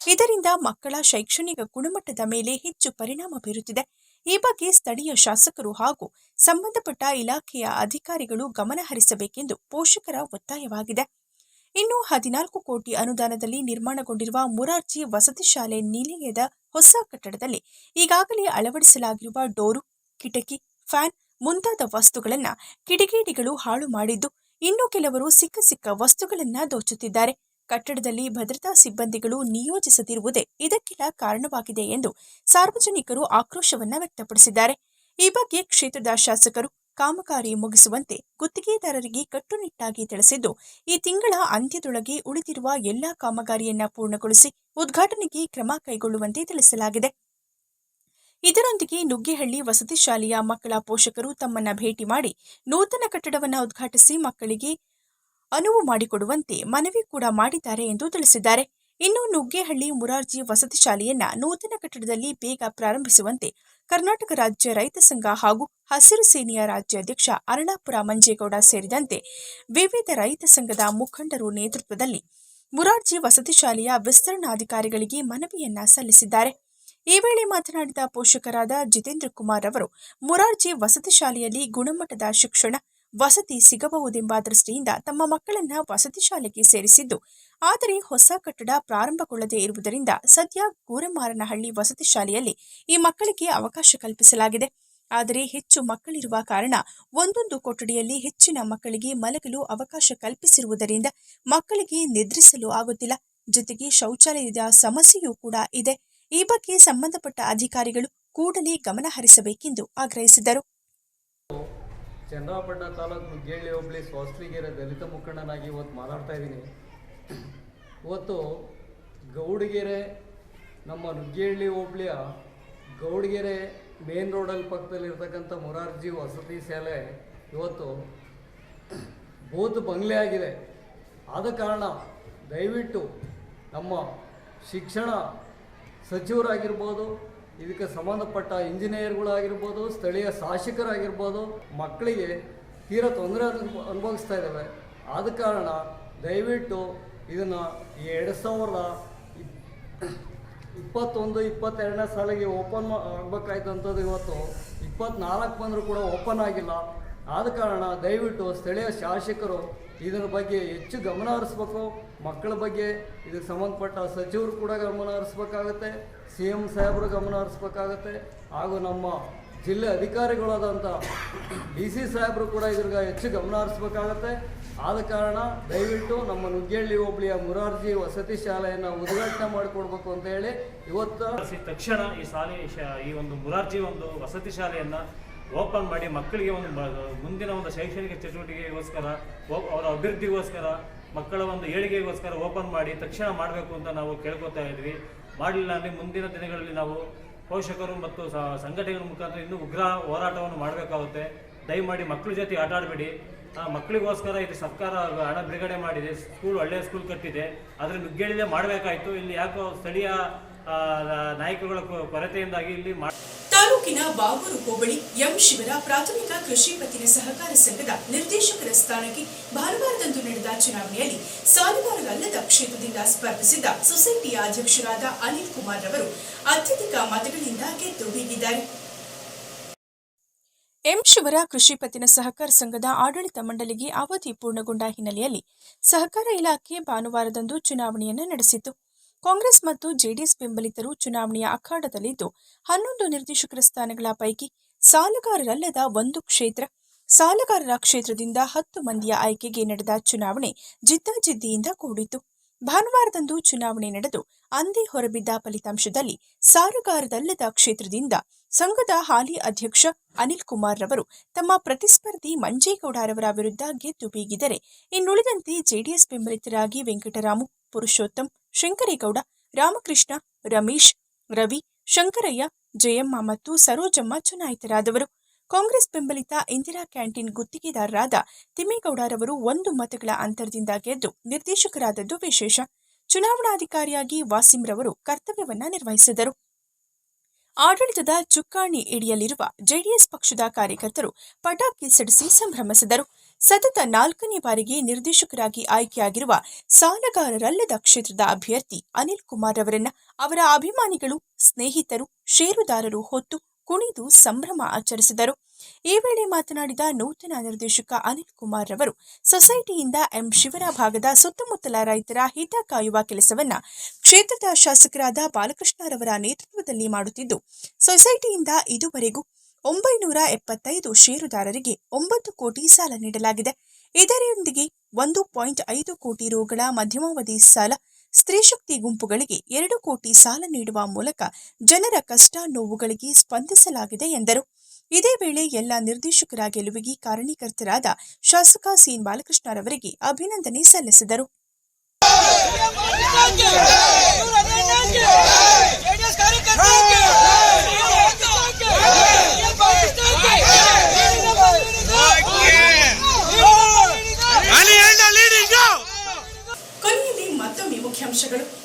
ಇದರಿಂದ ಮಕ್ಕಳ ಶೈಕ್ಷಣಿಕ ಗುಣಮಟ್ಟದ ಮೇಲೆ ಹೆಚ್ಚು ಪರಿಣಾಮ ಬೀರುತ್ತಿದೆ. ಈ ಬಗ್ಗೆ ಸ್ಥಳೀಯ ಶಾಸಕರು ಹಾಗೂ ಸಂಬಂಧಪಟ್ಟ ಇಲಾಖೆಯ ಅಧಿಕಾರಿಗಳು ಗಮನ ಹರಿಸಬೇಕೆಂದು ಪೋಷಕರ ಒತ್ತಾಯವಾಗಿದೆ. ಇನ್ನು ಹದಿನಾಲ್ಕು ಕೋಟಿ ಅನುದಾನದಲ್ಲಿ ನಿರ್ಮಾಣಗೊಂಡಿರುವ ಮುರಾರ್ಜಿ ವಸತಿ ಶಾಲೆ ನಿಲಯದ ಹೊಸ ಕಟ್ಟಡದಲ್ಲಿ ಈಗಾಗಲೇ ಅಳವಡಿಸಲಾಗಿರುವ ಡೋರು ಕಿಟಕಿ ಫ್ಯಾನ್ ಮುಂತಾದ ವಸ್ತುಗಳನ್ನ ಕಿಡಿಗೇಡಿಗಳು ಹಾಳು ಮಾಡಿದ್ದು ಇನ್ನು ಕೆಲವರು ಸಿಕ್ಕ ಸಿಕ್ಕ ವಸ್ತುಗಳನ್ನ ದೋಚುತ್ತಿದ್ದಾರೆ. ಕಟ್ಟಡದಲ್ಲಿ ಭದ್ರತಾ ಸಿಬ್ಬಂದಿಗಳು ನಿಯೋಜಿಸದಿರುವುದೇ ಇದಕ್ಕೆಲ್ಲ ಕಾರಣವಾಗಿದೆ ಎಂದು ಸಾರ್ವಜನಿಕರು ಆಕ್ರೋಶವನ್ನ ವ್ಯಕ್ತಪಡಿಸಿದ್ದಾರೆ. ಈ ಬಗ್ಗೆ ಕ್ಷೇತ್ರದ ಶಾಸಕರು ಕಾಮಗಾರಿ ಮುಗಿಸುವಂತೆ ಗುತ್ತಿಗೆದಾರರಿಗೆ ಕಟ್ಟುನಿಟ್ಟಾಗಿ ತಿಳಿಸಿದ್ದು, ಈ ತಿಂಗಳ ಅಂತ್ಯದೊಳಗೆ ಉಳಿದಿರುವ ಎಲ್ಲಾ ಕಾಮಗಾರಿಯನ್ನ ಪೂರ್ಣಗೊಳಿಸಿ ಉದ್ಘಾಟನೆಗೆ ಕ್ರಮ ಕೈಗೊಳ್ಳುವಂತೆ ತಿಳಿಸಲಾಗಿದೆ. ಇದರೊಂದಿಗೆ ನುಗ್ಗೇಹಳ್ಳಿ ವಸತಿ ಶಾಲೆಯ ಮಕ್ಕಳ ಪೋಷಕರು ತಮ್ಮನ್ನ ಭೇಟಿ ಮಾಡಿ ನೂತನ ಕಟ್ಟಡವನ್ನು ಉದ್ಘಾಟಿಸಿ ಮಕ್ಕಳಿಗೆ ಅನುವು ಮಾಡಿಕೊಡುವಂತೆ ಮನವಿ ಕೂಡ ಮಾಡಿದ್ದಾರೆ ಎಂದು ತಿಳಿಸಿದ್ದಾರೆ. ಇನ್ನು ನುಗ್ಗೇಹಳ್ಳಿ ಮುರಾರ್ಜಿ ವಸತಿ ಶಾಲೆಯನ್ನ ನೂತನ ಕಟ್ಟಡದಲ್ಲಿ ಬೇಗ ಪ್ರಾರಂಭಿಸುವಂತೆ ಕರ್ನಾಟಕ ರಾಜ್ಯ ರೈತ ಸಂಘ ಹಾಗೂ ಹಸಿರು ಸೇನೆಯ ರಾಜ್ಯಾಧ್ಯಕ್ಷ ಅರಳಾಪುರ ಮಂಜೇಗೌಡ ಸೇರಿದಂತೆ ವಿವಿಧ ರೈತ ಸಂಘದ ಮುಖಂಡರು ನೇತೃತ್ವದಲ್ಲಿ ಮುರಾರ್ಜಿ ವಸತಿ ಶಾಲೆಯ ವಿಸ್ತರಣಾಧಿಕಾರಿಗಳಿಗೆ ಮನವಿಯನ್ನ ಸಲ್ಲಿಸಿದ್ದಾರೆ. ಈ ವೇಳೆ ಮಾತನಾಡಿದ ಪೋಷಕರಾದ ಜಿತೇಂದ್ರ ಕುಮಾರ್ ಅವರು, ಮುರಾರ್ಜಿ ವಸತಿ ಶಾಲೆಯಲ್ಲಿ ಗುಣಮಟ್ಟದ ಶಿಕ್ಷಣ ವಸತಿ ಸಿಗಬಹುದೆಂಬ ದೃಷ್ಟಿಯಿಂದ ತಮ್ಮ ಮಕ್ಕಳನ್ನ ವಸತಿ ಶಾಲೆಗೆ ಸೇರಿಸಿದ್ದು, ಆದರೆ ಹೊಸ ಕಟ್ಟಡ ಪ್ರಾರಂಭಗೊಳ್ಳದೇ ಇರುವುದರಿಂದ ಸದ್ಯ ಗೂರಮಾರನಹಳ್ಳಿ ವಸತಿ ಶಾಲೆಯಲ್ಲಿ ಈ ಮಕ್ಕಳಿಗೆ ಅವಕಾಶ ಕಲ್ಪಿಸಲಾಗಿದೆ. ಆದರೆ ಹೆಚ್ಚು ಮಕ್ಕಳಿರುವ ಕಾರಣ ಒಂದೊಂದು ಕೊಠಡಿಯಲ್ಲಿ ಹೆಚ್ಚಿನ ಮಕ್ಕಳಿಗೆ ಮಲಗಲು ಅವಕಾಶ ಕಲ್ಪಿಸಿರುವುದರಿಂದ ಮಕ್ಕಳಿಗೆ ನಿದ್ರಿಸಲು ಆಗುತ್ತಿಲ್ಲ. ಜೊತೆಗೆ ಶೌಚಾಲಯದ ಸಮಸ್ಯೆಯೂ ಕೂಡ ಇದೆ. ಈ ಬಗ್ಗೆ ಸಂಬಂಧಪಟ್ಟ ಅಧಿಕಾರಿಗಳು ಕೂಡಲೇ ಗಮನ ಹರಿಸಬೇಕೆಂದು ಆಗ್ರಹಿಸಿದರು. ಚಂದ್ರಾಪಟ್ಟಣ ತಾಲೂಕು ನುಗ್ಗೇಳಿ ಹೋಬಳಿ ಸೋಸ್ಲಿಗೆರೆ ದಲಿತ ಮುಖಂಡನಾಗಿ ಇವತ್ತು ಮಾತಾಡ್ತಾ ಇದ್ದೀನಿ. ಇವತ್ತು ಗೌಡಗೆರೆ ನಮ್ಮ ನುಗ್ಗೇಹಳ್ಳಿ ಹೋಬಳಿಯ ಗೌಡಗೆರೆ ಮೇನ್ ರೋಡಲ್ಲಿ ಪಕ್ಕದಲ್ಲಿರ್ತಕ್ಕಂಥ ಮೊರಾರ್ಜಿ ವಸತಿ ಶಾಲೆ ಇವತ್ತು ಬೌದ್ಧ ಬಂಗ್ಲೆ ಆಗಿದೆ. ಆದ ಕಾರಣ ದಯವಿಟ್ಟು ನಮ್ಮ ಶಿಕ್ಷಣ ಸಚಿವರಾಗಿರ್ಬೋದು, ಇದಕ್ಕೆ ಸಂಬಂಧಪಟ್ಟ ಇಂಜಿನಿಯರ್ಗಳಾಗಿರ್ಬೋದು, ಸ್ಥಳೀಯ ಶಾಸಕರಾಗಿರ್ಬೋದು, ಮಕ್ಕಳಿಗೆ ತೀರಾ ತೊಂದರೆ ಅನುಭ ಅನುಭವಿಸ್ತಾ ಇದ್ದಾವೆ ಆದ ಕಾರಣ ದಯವಿಟ್ಟು ಇದನ್ನು ಎರಡು ಸಾವಿರದ ಇಪ್- ಇಪ್ಪತ್ತೊಂದು, ಇಪ್ಪತ್ತೆರಡನೇ ಸಾಲಿಗೆ ಓಪನ್ ಆಗಬೇಕಾಯ್ತಂಥದ್ದು ಇವತ್ತು. ಇಪ್ಪತ್ನಾಲ್ಕು ಬಂದರೂ ಕೂಡ ಓಪನ್ ಆಗಿಲ್ಲ. ಆದ ಕಾರಣ ದಯವಿಟ್ಟು ಸ್ಥಳೀಯ ಶಾಸಕರು ಇದರ ಬಗ್ಗೆ ಹೆಚ್ಚು ಗಮನ ಹರಿಸ್ಬೇಕು. ಮಕ್ಕಳ ಬಗ್ಗೆ ಇದಕ್ಕೆ ಸಂಬಂಧಪಟ್ಟ ಸಚಿವರು ಕೂಡ ಗಮನ ಹರಿಸ್ಬೇಕಾಗತ್ತೆ, ಸಿ ಎಂ ಸಾಹೇಬರು ಗಮನ ಹರಿಸ್ಬೇಕಾಗತ್ತೆ, ಹಾಗೂ ನಮ್ಮ ಜಿಲ್ಲೆ ಅಧಿಕಾರಿಗಳಾದಂಥ ಡಿ ಸಿ ಸಾಹೇಬರು ಕೂಡ ಇದ್ರಿಗೆ ಹೆಚ್ಚು ಗಮನ ಹರಿಸ್ಬೇಕಾಗತ್ತೆ. ಆದ ಕಾರಣ ದಯವಿಟ್ಟು ನಮ್ಮ ನುಗ್ಗೇಳ್ಳಿ ಹೋಬಳಿಯ ಮುರಾರ್ಜಿ ವಸತಿ ಶಾಲೆಯನ್ನು ಉದ್ಘಾಟನೆ ಮಾಡಿಕೊಡ್ಬೇಕು ಅಂತ ಹೇಳಿ ಇವತ್ತು ತಕ್ಷಣ ಈ ಶಾಲೆ ಈ ಒಂದು ಮುರಾರ್ಜಿ ಒಂದು ವಸತಿ ಶಾಲೆಯನ್ನು ಓಪನ್ ಮಾಡಿ ಮಕ್ಕಳಿಗೆ ಒಂದು ಮುಂದಿನ ಒಂದು ಶೈಕ್ಷಣಿಕ ಚಟುವಟಿಕೆಗೋಸ್ಕರ ಅವರ ಅಭಿವೃದ್ಧಿಗೋಸ್ಕರ ಮಕ್ಕಳ ಒಂದು ಏಳಿಗೆಗೋಸ್ಕರ ಓಪನ್ ಮಾಡಿ ತಕ್ಷಣ ಮಾಡಬೇಕು ಅಂತ ನಾವು ಕೇಳ್ಕೊತಾ ಇದ್ವಿ. ಮಾಡಲಿಲ್ಲ ಅಂದರೆ ಮುಂದಿನ ದಿನಗಳಲ್ಲಿ ನಾವು ಪೋಷಕರು ಮತ್ತು ಸಂಘಟನೆಗಳ ಮುಖಾಂತರ ಇನ್ನೂ ಉಗ್ರ ಹೋರಾಟವನ್ನು ಮಾಡಬೇಕಾಗುತ್ತೆ. ದಯಮಾಡಿ ಮಕ್ಕಳ ಜೊತೆ ಆಟ ಆಡಬೇಡಿ. ಆ, ಮಕ್ಕಳಿಗೋಸ್ಕರ ಇದು ಸರ್ಕಾರ ಹಣ ಬಿಡುಗಡೆ ಮಾಡಿದೆ. ಸ್ಕೂಲ್ ಒಳ್ಳೆಯ ಸ್ಕೂಲ್ ಕಟ್ಟಿದೆ. ಆದರೆ ನುಗ್ಗೇಳಿದೆ ಮಾಡಬೇಕಾಯಿತು. ಇಲ್ಲಿ ಯಾಕೋ ಸ್ಥಳೀಯ ನಾಯಕರುಗಳ ಕೊರತೆಯಿಂದಾಗಿ ಇಲ್ಲಿ ತಾಲೂಕಿನ ಬಾಗೂರು ಹೋಬಳಿ ಎಂ ಶಿವರ ಪ್ರಾಥಮಿಕ ಕೃಷಿ ಪತ್ತಿನ ಸಹಕಾರ ಸಂಘದ ನಿರ್ದೇಶಕರ ಸ್ಥಾನಕ್ಕೆ ಭಾನುವಾರದಂದು ನಡೆದ ಚುನಾವಣೆಯಲ್ಲಿ ಸಾಲುಗಾರರಲ್ಲದ ಕ್ಷೇತ್ರದಿಂದ ಸ್ಪರ್ಧಿಸಿದ್ದ ಸೊಸೈಟಿಯ ಅಧ್ಯಕ್ಷರಾದ ಅನಿಲ್ ಕುಮಾರ್ ರವರು ಅತ್ಯಧಿಕ ಮತಗಳಿಂದ ಗೆದ್ದು ಬೀಗಿದ್ದಾರೆ. ಎಂ ಶಿವರ ಕೃಷಿ ಪತ್ತಿನ ಸಹಕಾರ ಸಂಘದ ಆಡಳಿತ ಮಂಡಳಿಗೆ ಅವಧಿ ಪೂರ್ಣಗೊಂಡ ಹಿನ್ನೆಲೆಯಲ್ಲಿ ಸಹಕಾರ ಇಲಾಖೆ ಭಾನುವಾರದಂದು ಚುನಾವಣೆಯನ್ನು ನಡೆಸಿತು ಕಾಂಗ್ರೆಸ್ ಮತ್ತು ಜೆಡಿಎಸ್ ಬೆಂಬಲಿತರು ಚುನಾವಣೆಯ ಅಖಾಡದಲ್ಲಿದ್ದು, ಹನ್ನೊಂದು ನಿರ್ದೇಶಕರ ಸ್ಥಾನಗಳ ಪೈಕಿ ಸಾಲಗಾರರಲ್ಲದ ಒಂದು ಕ್ಷೇತ್ರ. ಸಾಲಗಾರರ ಕ್ಷೇತ್ರದಿಂದ ಹತ್ತು ಮಂದಿಯ ಆಯ್ಕೆಗೆ ನಡೆದ ಚುನಾವಣೆ ಜಿದ್ದಾಜಿದ್ದಿಯಿಂದ ಕೂಡಿತು ಭಾನುವಾರದಂದು ಚುನಾವಣೆ ನಡೆದು, ಅಂದೇ ಹೊರಬಿದ್ದ ಫಲಿತಾಂಶದಲ್ಲಿ ಸಾಲಗಾರರಲ್ಲದ ಕ್ಷೇತ್ರದಿಂದ ಸಂಘದ ಹಾಲಿ ಅಧ್ಯಕ್ಷ ಅನಿಲ್ ಕುಮಾರ್ ರವರು ತಮ್ಮ ಪ್ರತಿಸ್ಪರ್ಧಿ ಮಂಜೇಗೌಡರವರ ವಿರುದ್ಧ ಗೆದ್ದು ಬೀಗಿದರೆ, ಇನ್ನುಳಿದಂತೆ ಜೆಡಿಎಸ್ ಬೆಂಬಲಿತರಾಗಿ ವೆಂಕಟರಾಮು ಪುರುಷೋತ್ತಮ್ ಶಂಕರೇಗೌಡ, ರಾಮಕೃಷ್ಣ, ರಮೇಶ್, ರವಿ, ಶಂಕರಯ್ಯ, ಜಯಮ್ಮ ಮತ್ತು ಸರೋಜಮ್ಮ ಚುನಾಯಿತರಾದವರು. ಕಾಂಗ್ರೆಸ್ ಬೆಂಬಲಿತ ಇಂದಿರಾ ಕ್ಯಾಂಟೀನ್ ಗುತ್ತಿಗೆದಾರರಾದ ತಿಮ್ಮೇಗೌಡರವರು ಒಂದು ಮತಗಳ ಅಂತರದಿಂದ ಗೆದ್ದು ನಿರ್ದೇಶಕರಾದದ್ದು ವಿಶೇಷ. ಚುನಾವಣಾಧಿಕಾರಿಯಾಗಿ ವಾಸಿಂ ರವರು ಕರ್ತವ್ಯವನ್ನ ನಿರ್ವಹಿಸಿದರು. ಆಡಳಿತದ ಚುಕ್ಕಾಣಿ ಇಡಿಯಲ್ಲಿರುವ ಜೆಡಿಎಸ್ ಪಕ್ಷದ ಕಾರ್ಯಕರ್ತರು ಪಟಾಕಿ ಸಿಡಿಸಿ ಸಂಭ್ರಮಿಸಿದರು. ಸತತ ನಾಲ್ಕನೇ ಬಾರಿಗೆ ನಿರ್ದೇಶಕರಾಗಿ ಆಯ್ಕೆಯಾಗಿರುವ ಸಾಲಗಾರರಲ್ಲದ ಕ್ಷೇತ್ರದ ಅಭ್ಯರ್ಥಿ ಅನಿಲ್ ಕುಮಾರ್ ಅವರನ್ನ ಅವರ ಅಭಿಮಾನಿಗಳು, ಸ್ನೇಹಿತರು, ಷೇರುದಾರರು ಹೊತ್ತು ಕುಣಿದು ಸಂಭ್ರಮ ಆಚರಿಸಿದರು. ಈ ವೇಳೆ ಮಾತನಾಡಿದ ನೂತನ ನಿರ್ದೇಶಕ ಅನಿಲ್ ಕುಮಾರ್ ರವರು ಸೊಸೈಟಿಯಿಂದ ಎಂ. ಶಿವರ ಭಾಗದ ಸುತ್ತಮುತ್ತಲ ರೈತರ ಹಿತ ಕಾಯುವ ಕೆಲಸವನ್ನ ಕ್ಷೇತ್ರದ ಶಾಸಕರಾದ ಬಾಲಕೃಷ್ಣರವರ ನೇತೃತ್ವದಲ್ಲಿ ಮಾಡುತ್ತಿದ್ದು, ಸೊಸೈಟಿಯಿಂದ ಇದುವರೆಗೂ ಒಂಬೈನೂರ ಎಪ್ಪತ್ತೈದು ಷೇರುದಾರರಿಗೆ ಒಂಬತ್ತು ಕೋಟಿ ಸಾಲ ನೀಡಲಾಗಿದೆ. ಇದರೊಂದಿಗೆ ಒಂದು ಪಾಯಿಂಟ್ ಐದು ಕೋಟಿ ರುಗಳ ಮಧ್ಯಮಾವಧಿ ಸಾಲ ಸ್ತ್ರೀಶಕ್ತಿ ಗುಂಪುಗಳಿಗೆ ಎರಡು ಕೋಟಿ ಸಾಲ ನೀಡುವ ಮೂಲಕ ಜನರ ಕಷ್ಟ ನೋವುಗಳಿಗೆ ಸ್ಪಂದಿಸಲಾಗಿದೆ ಎಂದರು. ಇದೇ ವೇಳೆ ಎಲ್ಲ ನಿರ್ದೇಶಕರ ಗೆಲುವಿಗೆ ಕಾರಣೀಕರ್ತರಾದ ಶಾಸಕ ಸಿಎನ್ ಬಾಲಕೃಷ್ಣರವರಿಗೆ ಅಭಿನಂದನೆ ಸಲ್ಲಿಸಿದರು. ಮುಖ್ಯಾಂಶಗಳು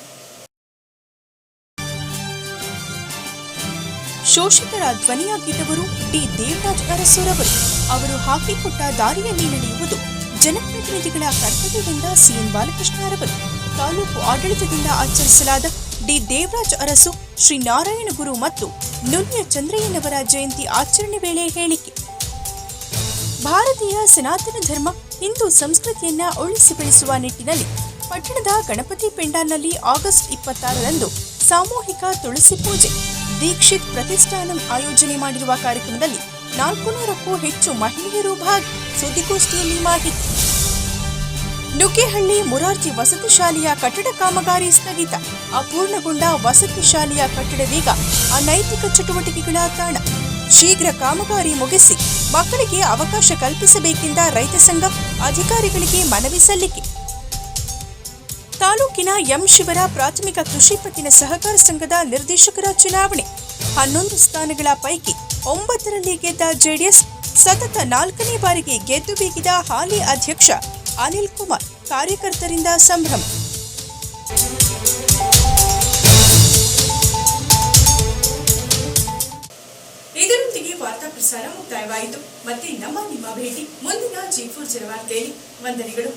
ಶೋಷಿತರ ಧ್ವನಿಯಾಗಿದ್ದವರು ಡಿ. ದೇವರಾಜ್ ಅರಸುರವರು. ಅವರು ಹಾಕಿಕೊಟ್ಟ ದಾರಿಯಲ್ಲಿ ನಡೆಯುವುದು ಜನಪ್ರತಿನಿಧಿಗಳ ಕರ್ತವ್ಯವೆಂದ ಸಿಎಂ ಬಾಲಕೃಷ್ಣರವರು ತಾಲೂಕು ಆಡಳಿತದಿಂದ ಆಚರಿಸಲಾದ ಡಿ. ದೇವರಾಜ್ ಅರಸು ಶ್ರೀ ನಾರಾಯಣ ಗುರು ಮತ್ತು ನುನ್ಯ ಚಂದ್ರಯ್ಯನವರ ಜಯಂತಿ ಆಚರಣೆ ವೇಳೆ ಹೇಳಿಕೆ. ಭಾರತೀಯ ಸನಾತನ ಧರ್ಮ ಹಿಂದೂ ಸಂಸ್ಕೃತಿಯನ್ನ ಉಳಿಸಿ ಬೆಳೆಸುವ ನಿಟ್ಟಿನಲ್ಲಿ ಪಟ್ಟಣದ ಗಣಪತಿ ಪೆಂಡಾಲ್ನಲ್ಲಿ ಆಗಸ್ಟ್ ಇಪ್ಪತ್ತಾರರಂದು ಸಾಮೂಹಿಕ ತುಳಸಿ ಪೂಜೆ, ದೀಕ್ಷಿತ್ ಪ್ರತಿಷ್ಠಾನಂ ಆಯೋಜನೆ ಮಾಡಿರುವ ಕಾರ್ಯಕ್ರಮದಲ್ಲಿ ನಾಲ್ಕು ನೂರಕ್ಕೂ ಹೆಚ್ಚು ಮಹಿಳೆಯರು ಭಾಗಿ ಸುದ್ದಿಗೋಷ್ಠಿಯಲ್ಲಿ ಮಾಹಿತಿ. ನುಗ್ಗೇಹಳ್ಳಿ ಮುರಾರ್ಜಿ ವಸತಿ ಶಾಲೆಯ ಕಟ್ಟಡ ಕಾಮಗಾರಿ ಸ್ಥಗಿತ, ಅಪೂರ್ಣಗೊಂಡ ವಸತಿ ಶಾಲೆಯ ಕಟ್ಟಡವೀಗ ಅನೈತಿಕ ಚಟುವಟಿಕೆಗಳ ತಾಣ. ಶೀಘ್ರ ಕಾಮಗಾರಿ ಮುಗಿಸಿ ಮಕ್ಕಳಿಗೆ ಅವಕಾಶ ಕಲ್ಪಿಸಬೇಕೆಂದ ರೈತ ಸಂಘ ಅಧಿಕಾರಿಗಳಿಗೆ ಮನವಿ ಸಲ್ಲಿಕೆ. ತಾಲೂಕಿನ ಎಂ ಶಿವರ ಪ್ರಾಥಮಿಕ ಕೃಷಿ ಪತ್ತಿನ ಸಹಕಾರ ಸಂಘದ ನಿರ್ದೇಶಕರ ಚುನಾವಣೆ. ಹನ್ನೊಂದು ಸ್ಥಾನಗಳ ಪೈಕಿ ಒಂಬತ್ತರಲ್ಲಿ ಗೆದ್ದ ಜೆಡಿಎಸ್, ಸತತ ನಾಲ್ಕನೇ ಬಾರಿಗೆ ಗೆದ್ದು ಬೀಗಿದ ಹಾಲಿ ಅಧ್ಯಕ್ಷ ಅನಿಲ್ ಕುಮಾರ್, ಕಾರ್ಯಕರ್ತರಿಂದ ಸಂಭ್ರಮ. ಇದರೊಂದಿಗೆ ವಾರ್ತಾ ಪ್ರಸಾರ ಮುಕ್ತಾಯವಾಯಿತು. ಮತ್ತೆ ನಮ್ಮ ನಿಮ್ಮ ಭೇಟಿ ಮುಂದಿನ ಜೈಪುರ್ ಜನವಾರ್ತೆಯಲ್ಲಿ ವಂದನೆಗಳು.